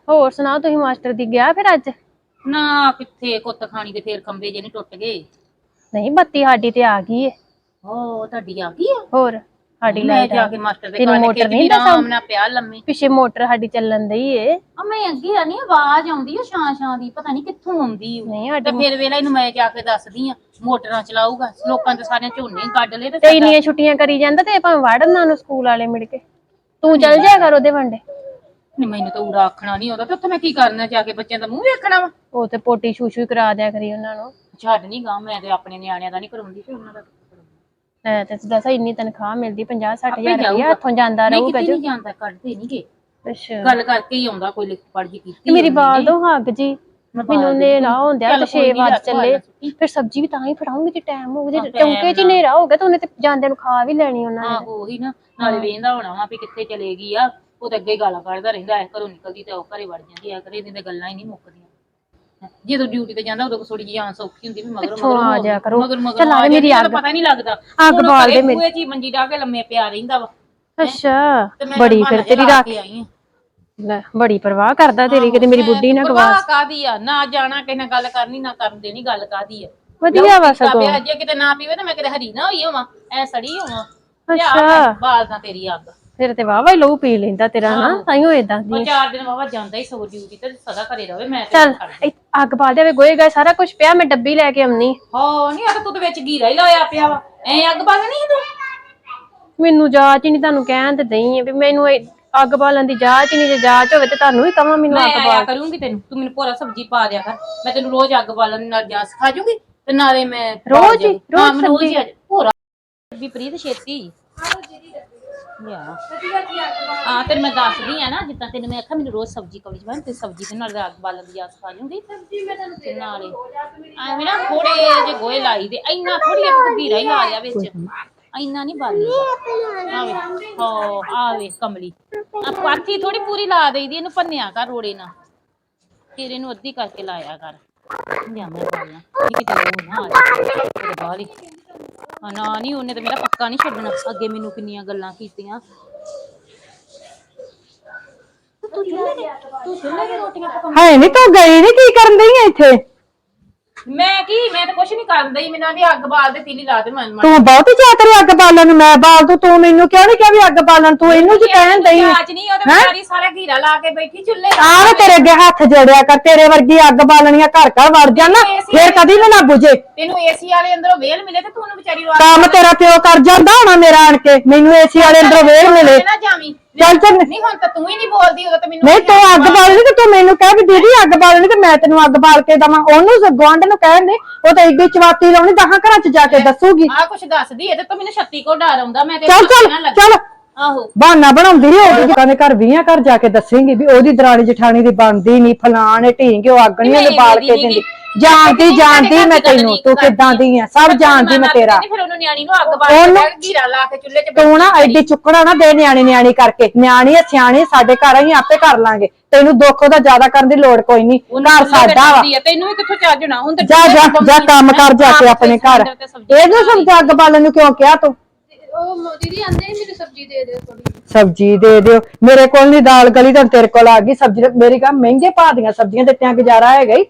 ਹੋਰ ਸੁਣਾ ਤੁਸੀਂ ਮਾਸਟਰ ਦੀ ਗਿਆ ਫਿਰ ਅੱਜ? ਨਾ ਕਿੱਥੇ ਕੁੱਤ ਖਾਣੀ ਦੇ ਫੇਰ ਖੰਬੇ ਜੇ ਨਹੀਂ ਟੁੱਟ ਗਏ। ਨਹੀਂ ਬੱਤੀ ਸਾਡੀ ਤੇ ਆ ਗਈ ਏ। ਓ ਤੁਹਾਡੀ ਆ ਗਈ ਆ? ਹੋਰ? ਸਾਡੀ ਮੈਂ ਲਾਈਟ ਜਾ ਕੇ ਮਾਸਟਰ ਦੇ ਤੈਨੂੰ ਮੋਟਰ ਨਹੀਂ ਦੱਸਾਂ? ਆਰਾਮ ਨਾਲ ਪਿਆ ਲੰਮੇ। ਪਿੱਛੇ ਮੋਟਰ ਸਾਡੀ ਚੱਲਣ ਦਈ ਏ। ਆ ਮੈਂ ਅੱਗੇ ਆ ਨਹੀਂ ਆਵਾਜ਼ ਆਉਂਦੀ ਆ ਛਾਂ ਛਾਂ ਦੀ ਪਤਾ ਨਹੀਂ ਕਿੱਥੋਂ ਆਉਂਦੀ ਓ। ਨਹੀਂ ਤੇ ਸਾਡੀ ਫਿਰ ਵੇਲੇ ਇਹਨੂੰ ਮੈਂ ਜਾ ਕੇ ਦੱਸਦੀ ਆ ਮੋਟਰਾਂ ਚਲਾਊਗਾ ਲੋਕਾਂ ਦੇ ਸਾਰਿਆਂ ਝੋਨੇ ਕੱਢ ਲਏ ਤੇ ਤੇ ਇੰਨੀਆਂ ਛੁੱਟੀਆਂ ਕਰੀ ਜਾਂਦਾ ਤੇ ਭਾਵੇਂ ਵੜਨ ਨੂੰ ਸਕੂਲ ਵਾਲੇ ਮਿਲ ਕੇ। ਤੂੰ ਚੱਲ ਜਾ ਕਰ ਉਹਦੇ ਵੰਡੇ। ਨਹੀਂ ਮੈਨੂੰ ਤਾਂ ਉਰਾ ਆਖਣਾ ਨਹੀਂ ਆਉਂਦਾ ਤੇ ਉੱਥੇ ਮੈਂ ਕੀ ਕਰਨਾ ਜਾ ਕੇ ਬੱਚਿਆਂ ਦਾ ਮੂੰਹ ਵੇਖਣਾ ਵਾ। ਉਹ ਤੇ ਪੋਟੀ ਛੂ ਕਰਾ ਦਿਆ ਕਰੀ ਉਹਨਾਂ ਨੂੰ। ਛੱਡ ਨਹੀਂ ਗਾ ਮੈਂ ਤੇ ਆਪਣੇ ਨਿਆਣਿਆਂ ਦਾ ਨਹੀਂ ਕਰਾਉਂਦੀ ਤੇ ਉਹਨਾਂ ਦਾ ਐ ਤੇ ਦੱਸ ਇੰਨੀ ਤਨਖਾਹ ਮਿਲਦੀ 50 60 ਆਪੇ ਹਜ਼ਾਰ ਰੁਪਇਆ ਜਾਊਗਾ। ਹੱਥੋਂ ਜਾਂਦਾ ਨਹੀਂ ਰਹੂਗਾ ਕਿਤੇ ਜੋ। ਨਹੀਂ ਜਾਂਦਾ ਕੱਢਦੇ ਨਹੀਂਗੇ ਅੱਛਾ। ਗੱਲ ਕਰਕੇ ਹੀ ਆਉਂਦਾ ਕੋਈ ਲਿਖ ਪੜ ਜੀ ਕੀਤੀ ਤੇ ਮੇਰੀ ਹੋਣੀ ਬਾਲ। ਦੋ ਹੱਗ ਜੀ। ਮੈਂ ਬਾਲ ਮੈਨੂੰ ਦੇ ਨੇਰਾ ਹੁੰਦਿਆ ਚੱਲ ਤੇ ਕੋਈ 6 ਨੀ, ਵਜ ਰੱਖ ਚੱਲੇ। ਵਾਲਾ ਸੁੱਟੀ। ਫਿਰ ਸਬਜ਼ੀ ਵੀ ਤਾਂ ਹੀ ਫੜਾਉਂਗੀ ਜੇ ਟਾਈਮ ਹੋਊ ਜੇ ਹਾਂ, ਚੌਂਕੇ 'ਚ time ਨੇਰਾ ਹੋਊਗਾ ਤਾਂ ਉਹਨੇ ਤੇ ਜਾਂਦੇ ਨੂੰ ਖਾ ਵੀ ਲੈਣੀ ਉਹਨਾਂ ਨੇ। ਆਹੋ ਉਹੀ ਨਾ। ਨਾਲੇ ਵੇਂਦਾ ਹੋਣਾ ਵਾ ਵੀ ਕਿੱਥੇ ਚਲੇਗੀ ਆ। ਉਹ ਤਾਂ ਅੱਗੇ ਗਾਲਾਂ ਕੱਢਦਾ ਰਹਿੰਦਾ ਐ ਘਰੋਂ ਨਿਕਲਦੀ ਤੇ ਉਹ ਘਰੇ ਵੜ ਜਾਂਦੀ ਆ। ਕਰੇ ਇਹਦੀਆਂ ਗੱਲਾਂ ਹੀ ਨਹੀਂ ਮੁੱਕਦੀਆਂ। ਜਦੋਂ ਡਿਊਟੀ ਤੇ ਜਾਂਦਾ ਉਦੋਂ ਥੋੜੀ ਜਿਹੀ ਜਾਨ ਸੌਖੀ ਹੁੰਦੀ ਵੀ ਮਗਰ ਪਿੱਛੋਂ ਮਗਰ ਆ ਜਾਇਆ ਕਰੋ। ਮਗਰ ਮਗਰ ਚੱਲ ਆ ਆ ਜਾ ਮੇਰੀ ਆ, ਅੱਗ। ਪਤਾ ਨਹੀਂ ਲੱਗਦਾ। ਅੱਗ ਹੁਣ ਬਾਲ ਘਰੇ ਦੇ ਮੇਰੀ। ਬੂਹੇ 'ਚ ਹੀ ਮੰਜੀ ਡਾ ਕੇ ਲੰਮੇ ਪਿਆ ਰਹਿੰਦਾ ਵਾ। ਅੱਛਾ। ਤੇ ਮੈਂ ਬੜੀ ਬਹਾਨਾ ਫਿਰ ਤੇਰੀ ਲਾ ਰਾਤ ਕੇ ਆਈ ਆਂ। ਲੈ ਬੜੀ ਪਰਵਾਹ ਕਰਦਾ ਤੇਰੀ ਕਿਤੇ ਮੇਰੀ ਬੁੱਢੀ ਨਾ ਗਵਾ ਪਰਵਾਹ ਕਾਦੀ ਆ? ਨਾ ਜਾਣਾ ਕਿਸੇ ਨਾਲ ਗੱਲ ਕਰਨੀ ਨਾ ਕਰਨ ਦੇਣੀ ਗੱਲ ਕਾਦੀ ਆ? ਵਧੀਆ ਵਾ ਤਾਂ ਸਗੋਂ। ਪਿਆ, ਜੇ ਕਿਤੇ ਨਾ ਪੀਵੇ ਤਾਂ ਮੈਂ ਕਿਤੇ ਹਰੀ ਨਾ ਹੋਈ ਹੋਵਾਂ ਐ ਸੜੀ ਹੋਵਾਂ। ਅੱਛਾ। ਬਾਲ ਤਾਂ ਤੇਰੀ ਅੱਗ। ਫਿਰ ਤੇ ਵਾਵਾ ਹੀ ਲਹੂ ਪੀ ਲੈਂਦਾ ਤੇਰਾ ਨਾ ਤਾਈਓ ਇਦਾਂ ਦੀ ਉਹ ਚਾਰ ਦਿਨ ਵਾਵਾ ਜਾਂਦਾ ਹੀ ਸਗੋਂ ਡਿਊਟੀ ਤੇ ਸਦਾ ਘਰੇ ਰਵੇ ਮੈਂ ਤੇ ਚੱਲ ਅੱਗ ਬਾਲ ਦੇਵੇ ਗੋਏ ਗਏ ਸਾਰਾ ਕੁਝ ਪਿਆ ਮੈਂ ਡੱਬੀ ਲੈ ਕੇ ਆਉਣੀ। ਹਾਂ ਨਹੀਂ ਆ ਤਾਂ ਤੂੰ ਤੇ ਵਿੱਚ ਗੀਰਾ ਹੀ ਲਾਇਆ ਪਿਆ ਵਾ। ਐ ਅੱਗ ਬਾਲਣੀ ਸੀ ਤੂੰ? ਮੈਨੂੰ ਜਾਚ ਹੀ ਨਹੀਂ ਤੁਹਾਨੂੰ ਕਹਿਣ ਤੇ ਦਈ ਆ ਵੀ ਮੈਨੂੰ ਇਹ ਅੱਗ ਬਾਲਣ ਦੀ ਜਾਚ ਹੀ ਨਹੀਂ ਜੇ ਜਾਚ ਹੋਵੇ ਤੇ ਤੁਹਾਨੂੰ ਵੀ ਕਹਾਂ ਮੈਨੂੰ ਮੈਂ ਅੱਗ ਆਇਆ ਬਾਲ। ਕਰੂੰਗੀ ਤੈਨੂੰ ਤੂੰ ਮੈਨੂੰ ਪੂਰਾ ਸਬਜ਼ੀ ਪਾ ਦਿਆ ਕਰ। ਮੈਂ ਤੈਨੂੰ ਰੋਜ਼ ਅੱਗ ਬਾਲਣ ਨਾਲ ਜਾ ਸਿਖਾ ਜੂਗੀ ਤੇ ਨਾਲੇ ਮੈਂ ਰੋਜ਼ ਹੀ? ਹਾਂ, ਰੋਜ਼ ਹੀ ਸਬਜ਼ੀ? ਪੂਰਾ ਵੀ ਪ੍ਰੀਤ ਛੇਤੀ। ਯਾ ਆ ਤੈਨੂੰ ਮੈਂ ਦੱਸਦੀ ਆ ਨਾ ਜਿੱਦਾਂ ਤੈਨੂੰ ਮੈਂ ਆਖਿਆ ਮੈਨੂੰ ਰੋਜ਼ ਸਬਜ਼ੀ ਕਵਲੀ ਬਣ ਤੇ ਸਬਜ਼ੀ ਦੇ ਨਾਲ ਅੱਗ ਬਾਲਣ ਦੀ ਜਾ ਸਿਖਾ ਜੂੰਗੀ ਸਬਜ਼ੀ ਮੈਂ ਤੈਨੂੰ ਤੇ ਨਾਲੇ ਐਵੇਂ ਨਾ ਥੋੜੇ ਜਿਹੇ ਗੋਏ ਲਾਈ ਦੇ ਇੰਨਾ ਥੋੜੀ ਇੱਕ ਵੀਰਾ ਹੀ ਲਾ ਲਿਆ ਵਿੱਚ। ਇੰਨਾ ਨਹੀਂ ਬਾਲੀ ਆਵੇ ਹੋ ਆਵੇ ਕਮਲੀ। ਆ ਪਾਥੀ ਥੋੜੀ ਪੂਰੀ ਲਾ ਦੇਈਦੀ ਇਹਨੂੰ ਭੰਨਿਆ ਕਰ ਰੋੜੇ ਨਾਲ। ਫਿਰ ਇਹਨੂੰ ਅੱਧੀ ਕਰਕੇ ਲਾਇਆ ਕਰ। ਜਾਂ ਮੈਂ ਬਾਲਾਂ ਇਹ ਕਿਤੇ ਉਹ ਨਾ ਆ ਜਾਏ ਤੇਰੇ ਬਾਲੀ। ਆ ਨਾ ਨਹੀਂ ਉਹਨੇ ਤਾਂ ਮੇਰਾ ਪੱਕਾ ਨਹੀਂ ਛੱਡਣਾ। ਅੱਗੇ ਮੈਨੂੰ ਕਿੰਨੀਆਂ ਗੱਲਾਂ ਕੀਤੀਆਂ। ਤੂੰ ਚੁੱਲ੍ਹੇ ਤੇ ਰੋਟੀਆਂ ਪਕਾਉਂ ਹੈ ਨਹੀਂ ਤੂੰ ਗਈ ਨਹੀਂ ਕੀ ਕਰਨ ਦਈ ਆ ਇੱਥੇ? ਮੈਂ ਕੀ ਮੈਂ ਤਾਂ ਕੁਛ ਨਹੀਂ ਕਰਨ ਦਈ ਮੈਨੂੰ ਆਂਦੀ ਅੱਗ ਬਾਲ ਦੇ ਤੀਲੀ ਲਾ ਦੇ ਮੈਂ ਮੈਂ ਤੂੰ ਬਹੁਤ ਚਾਤਰੀ ਅੱਗ ਬਾਲਣ ਨੂੰ ਮੈਂ ਬਾਲ ਦੂੰ ਤੂੰ ਮੈਨੂੰ ਕਿਉਂ ਨਹੀਂ ਕਿਹਾ ਵੀ ਅੱਗ ਬਾਲਣ ਤੂੰ ਇਹਨੂੰ ਜੀ ਕਹਿਣ ਦਈ ਆ ਅੱਜ ਨਹੀਂ ਉਹਦੇ ਵਿਚਾਰੀ ਸਾਰਾ ਘੀਰਾ ਲਾ ਕੇ ਬੈਠੀ ਚੁੱਲ੍ਹੇ ਤੇ। ਆਹ ਨਾ ਤੇਰੇ ਅੱਗੇ ਹੱਥ ਜੋੜਿਆ ਕਰ ਤੇਰੇ ਵਰਗੀ ਅੱਗ ਬਾਲਣੀਆਂ ਘਰ ਘਰ ਵੜ ਜਾਣ ਨਾ ਫੇਰ ਕਦੀ ਵੀ ਨਾ ਬੁਝੇ। ਤੈਨੂੰ ਏਸੀ ਵਾਲੇ ਅੰਦਰੋਂ ਵੇਲ ਮਿਲੇ ਤੇ ਤੂੰ ਉਹਨੂੰ ਵਿਚਾਰੀ ਨੂੰ ਕੰਮ ਤੇਰਾ ਪਿਓ ਕਰ ਜਾਂਦਾ ਹੋਣਾ ਮੇਰਾ ਆਣ ਕੇ ਮੈਨੂੰ ਏਸੀ ਵਾਲੇ ਅੰਦਰੋਂ ਵੇਲ ਮਿਲੇ। ਨਾ ਜਾਵੀਂ। ਚੱਲ ਚੱਲ। ਨਹੀਂ ਹੁਣ ਤਾਂ ਤੂੰ ਹੀ ਨਹੀਂ ਬੋਲਦੀ ਉਦੋਂ ਤਾਂ ਮੈਨੂੰ ਨਹੀਂ ਤੂੰ ਅੱਗ ਬਾਲਣੀ ਤੇ ਤੂੰ ਮੈਨੂੰ ਕਹਿ ਵੀ ਦੀਦੀ ਅੱਗ ਬਾਲਣੀ ਤੇ ਮੈਂ ਤੈਨੂੰ ਅੱਗ ਬਾਲ ਕੇ ਦਵਾਂ। ਉਹਨੂੰ ਗਵਾਂਢ ਨੂੰ ਕਹਿਣ ਦੇ ਉਹ ਤਾਂ ਇੱਡੀ ਚਵਾਤੀ ਲਾਉਣੀ ਦਹਾਂ ਘਰਾਂ ਚ ਜਾ ਕੇ ਦੱਸੂਗੀ। ਆ ਕੁਛ ਦੱਸਦੀ ਇਹਦੇ ਤੋਂ ਮੈਨੂੰ ਛੱਤੀ ਕੋ ਡਰ ਆਉਂਦਾ ਮੈਂ ਤੇ ਚੱਲ ਚੱਲ ਚੱਲ। ਆਹੋ। ਬਹਾਨਾ ਬਣਾਉਂਦੀ ਨਹੀਂ ਉਹਦੀ ਦੁਕਾਨ ਦੇ ਘਰ 20 ਘਰ ਜਾ ਕੇ ਦੱਸੇਂਗੀ ਵੀ ਉਹਦੀ ਦਰਾਣੀ ਜਠਾਣੀ ਦੀ ਬਣਦੀ ਨਹੀਂ ਫਲਾਣ ਢੀਂਗੇ ਉਹ ਅੱਗ ਨਹੀਂ ਉਹਨੇ ਬਾਲ ਕੇ ਦਿੰਦੀ। ਜਾਣਦੀ ਜਾਣਦੀ ਮੈਂ ਤੈਨੂੰ ਤੂੰ ਕਿੱਦਾਂ ਦੀ ਆ? ਸਭ ਜਾਣਦੀ ਮੈਂ ਤੇਰਾ। ਫਿਰ ਉਹਨੂੰ ਨਿਆਣੀ ਨੂੰ ਅੱਗ ਬਾਲ ਕੇ ਘੀਰਾ ਲਾ ਕੇ ਚੁੱਲ੍ਹੇ 'ਚ ਤੂੰ ਨਾ ਐਡੀ ਚੁੱਕਣਾ ਨਾ ਦੇ ਨਿਆਣੀ ਨਿਆਣੀ ਕਰਕੇ। ਨਿਆਣੀ ਆ ਸਿਆਣੀ ਸਾਡੇ ਘਰ ਅਸੀਂ ਆਪੇ ਕਰ ਲਾਂਗੇ। ਤੈਨੂੰ ਦੁੱਖ ਉਹਦਾ ਜ਼ਿਆਦਾ ਕਰਨ ਦੀ ਲੋੜ ਕੋਈ ਨਹੀਂ। ਘਰ ਸਾਡਾ ਵਾ। ਤੈਨੂੰ ਵੀ ਕਿੱਥੋਂ ਚੱਜਣਾ? ਹੁਣ ਤੇ ਜਾ ਜਾ ਜਾ ਕੰਮ ਕਰ ਜਾ ਕੇ ਆਪਣੇ ਘਰ। ਇਹਨੂੰ ਸਮਝਾ ਅੱਗ ਬਾਲਣ ਨੂੰ ਕਿਉਂ ਕਿਹਾ ਤੂੰ? ਉਹ ਦੀਦੀ ਆਂਦੇ ਮੈਨੂੰ ਸਬਜ਼ੀ ਦੇ ਦਿਓ ਥੋੜੀ ਸਬਜ਼ੀ ਦੇ ਦਿਓ। ਮੇਰੇ ਕੋਲ ਨਹੀਂ ਦਾਲ ਗਲੀ ਤਾਂ ਤੇਰੇ ਕੋਲ ਆ ਗਈ। ਸਬਜ਼ੀ ਤਾਂ- ਮੇਰੀ ਕਾ ਮਹਿੰਗੇ ਭਾਅ ਦੀਆਂ ਸਬਜ਼ੀਆਂ ਦਿੱਤਿਆਂ ਗੁਜ਼ਾਰਾ ਹੈਗਾ ਹੀ।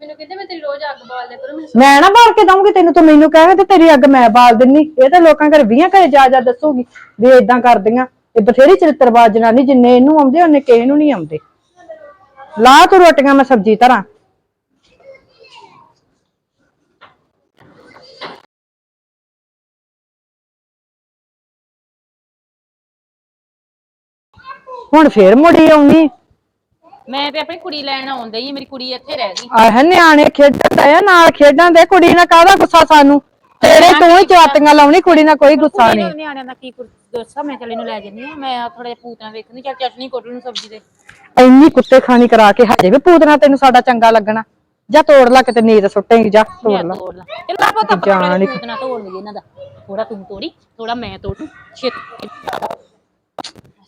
ਮੈਨੂੰ ਕਹਿੰਦੇ ਮੈਂ ਤੇਰੀ ਰੋਜ਼ ਅੱਗ ਬਾਲ ਦਿਆ ਕਰੂੰ, ਮੈਨੂੰ ਮੈਂ ਨਾ ਬਾਲ ਕੇ ਦਊਂਗੀ, ਤੈਨੂੰ ਤੂੰ ਮੈਨੂੰ ਕਹੇ ਤੇ ਤੇਰੀ ਅੱਗ ਮੈਂ ਬਾਲ ਦਿੰਨੀ। ਇਹ ਤਾਂ ਲੋਕਾਂ ਘਰ 20 ਘਰੇ ਜਾ ਜਾ ਦੱਸੂਗੀ ਵੀ ਇਦਾਂ ਕਰਦੀਆਂ। ਇਹ ਬਥੇਰੀ ਚਰਿੱਤਰਬਾਜ਼ ਜਨਾਨੀ, ਜਿੰਨੇ ਇਹਨੂੰ ਆਉਂਦੇ, ਉਹਨੇ ਕਿਸੇ ਨੂੰ ਨਹੀਂ ਆਉਂਦੇ। ਲਾ ਤੂੰ ਰੋਟੀਆਂ, ਮੈਂ ਸਬਜ਼ੀ ਧਰਾਂ। ਹੁਣ ਫੇਰ ਮੁੜੀ ਆਉਣੀ। ਮੈਂ ਤੇ ਆਪਣੀ ਕੁੜੀ ਲੈਣ ਆਉਂਦਾ ਹੀ ਮੇਰੀ ਕੁੜੀ ਇੱਥੇ ਰਹਿ ਗਈ। ਆਹ ਨਿਆਣੇ ਖੇਡਣ ਦੇ ਆ ਨਾਲ ਖੇਡਣ ਦੇ ਕੁੜੀ ਨਾਲ ਕਾਹਦਾ ਗੁੱਸਾ ਸਾਨੂੰ? ਤੇਰੇ ਤੂੰ ਹੀ ਚਾਤੀਆਂ ਲਾਉਣੀ ਕੁੜੀ ਨਾਲ ਕੋਈ ਗੁੱਸਾ ਨਹੀਂ। ਨਿਆਣਿਆਂ ਦਾ ਕੀ ਦੱਸਾਂ ਮੈਂ ਚੱਲ ਇਹਨੂੰ ਲੈ ਜੰਨੀ ਆ ਮੈਂ ਥੋੜਾ ਜਿਹਾ ਪੂਤਨਾ ਵੇਖਣੀ ਚੱਲ ਚਟਨੀ ਕੁੱਟ ਨੂੰ ਸਬਜ਼ੀ ਦੇ। ਇੰਨੀ ਕੁੱਤੇ ਖਾਣੀ ਕਰਾ ਕੇ ਹਜੇ ਵੀ ਪੂਤਨਾ ਤੈਨੂੰ ਸਾਡਾ ਚੰਗਾ ਲੱਗਣਾ। ਜਾ ਤੋੜ ਲਾ ਕਿਤੇ ਨੀਤ ਸੁੱਟੇਂਗੀ ਜਾ ਤੋੜ ਲਾ। ਤੋੜ ਲਾ। ਚੱਲ ਆਪਾਂ ਤਾਂ ਜਾਣ। ਪੂਤਨਾ ਤੋੜ ਲਈਏ ਇਹਨਾਂ ਦਾ। ਥੋੜਾ ਤੂੰ ਤੋੜੀ ਥੋੜਾ ਮੈਂ ਤੋੜੂ। ਛੇਤੀ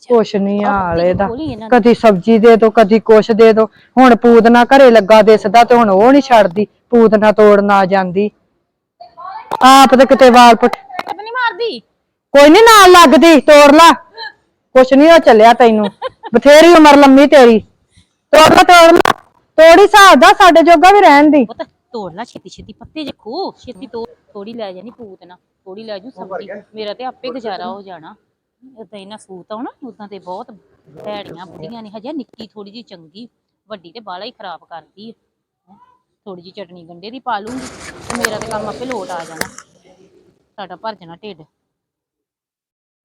ਕੁਛ ਨਹੀਂ ਹਾਲ ਇਹਦਾ। ਨੇ। ਕਦੀ ਸਬਜ਼ੀ ਦੇ ਦੋ ਕਦੀ ਕੁਛ ਦੇ ਦੋ। ਹੁਣ ਪੂਤਨਾ ਘਰੇ ਲੱਗਾ ਦਿਸਦਾ ਤੇ ਹੁਣ ਉਹ ਨਹੀਂ ਛੱਡਦੀ। ਪੂਤਨਾ ਤੋੜਨ ਆ ਜਾਂਦੀ। ਆਪ ਤੇ ਕਿਤੇ ਵਾਲ ਪੁੱਟ ਨਹੀਂ ਮਾਰਦੀ। ਕੋਈ ਨਹੀਂ ਨਾਲ ਲੱਗਦੀ ਤੋੜ ਲਾ। ਕੁਛ ਨਹੀਂ ਹੋ ਚੱਲਿਆ ਤੈਨੂੰ। ਬਥੇਰੀ ਉਮਰ ਲੰਮੀ ਤੇਰੀ। ਤੋੜ ਲਾ ਤੋੜ ਲਾ। ਤੋੜੀ ਹਿਸਾਬ ਦਾ ਸਾਡੇ ਜੋਗਾ ਵੀ ਰਹਿਣ ਦੀ। ਪੁੱਤ ਤੋੜ ਲਾ ਛੇਤੀ ਛੇਤੀ। ਪੱਤੇ ਜੇ ਖੋ ਛੇਤੀ ਤੋੜ ਥੋੜੀ ਲੈ ਜਾਨੀ ਪੂਤਨਾ ਥੋੜੀ ਲੈ ਜੂ ਸਬਜ਼ੀ। ਮੇਰਾ ਤੇ ਆਪੇ ਗੁਜ਼ਾਰਾ ਹੋ ਜਾਣਾ। ਏਦਾਂ ਇਹਨਾਂ ਸੂਤ ਆਉਣਾ, ਉਦਾਂ ਤੇ ਬਹੁਤ ਭੈੜੀਆਂ ਬੁੱਢੀਆਂ ਨੇ, ਹਜੇ ਨਿੱਕੀ ਥੋੜੀ ਜੀ ਚੰਗੀ, ਵੱਡੀ ਤੇ ਬਾਲਾ ਹੀ ਖਰਾਬ ਕਰਦੀ ਹੈ ਥੋੜੀ ਜੀ ਚਟਨੀ ਗੰਡੇ ਦੀ ਪਾ ਲੂੰਗੀ ਤੇ ਮੇਰਾ ਤੇ ਕੰਮ ਆਪੇ ਲੋਟ ਆ ਜਾਣਾ। ਸਾਡਾ ਭਰ ਜਾਣਾ ਢਿੱਡ।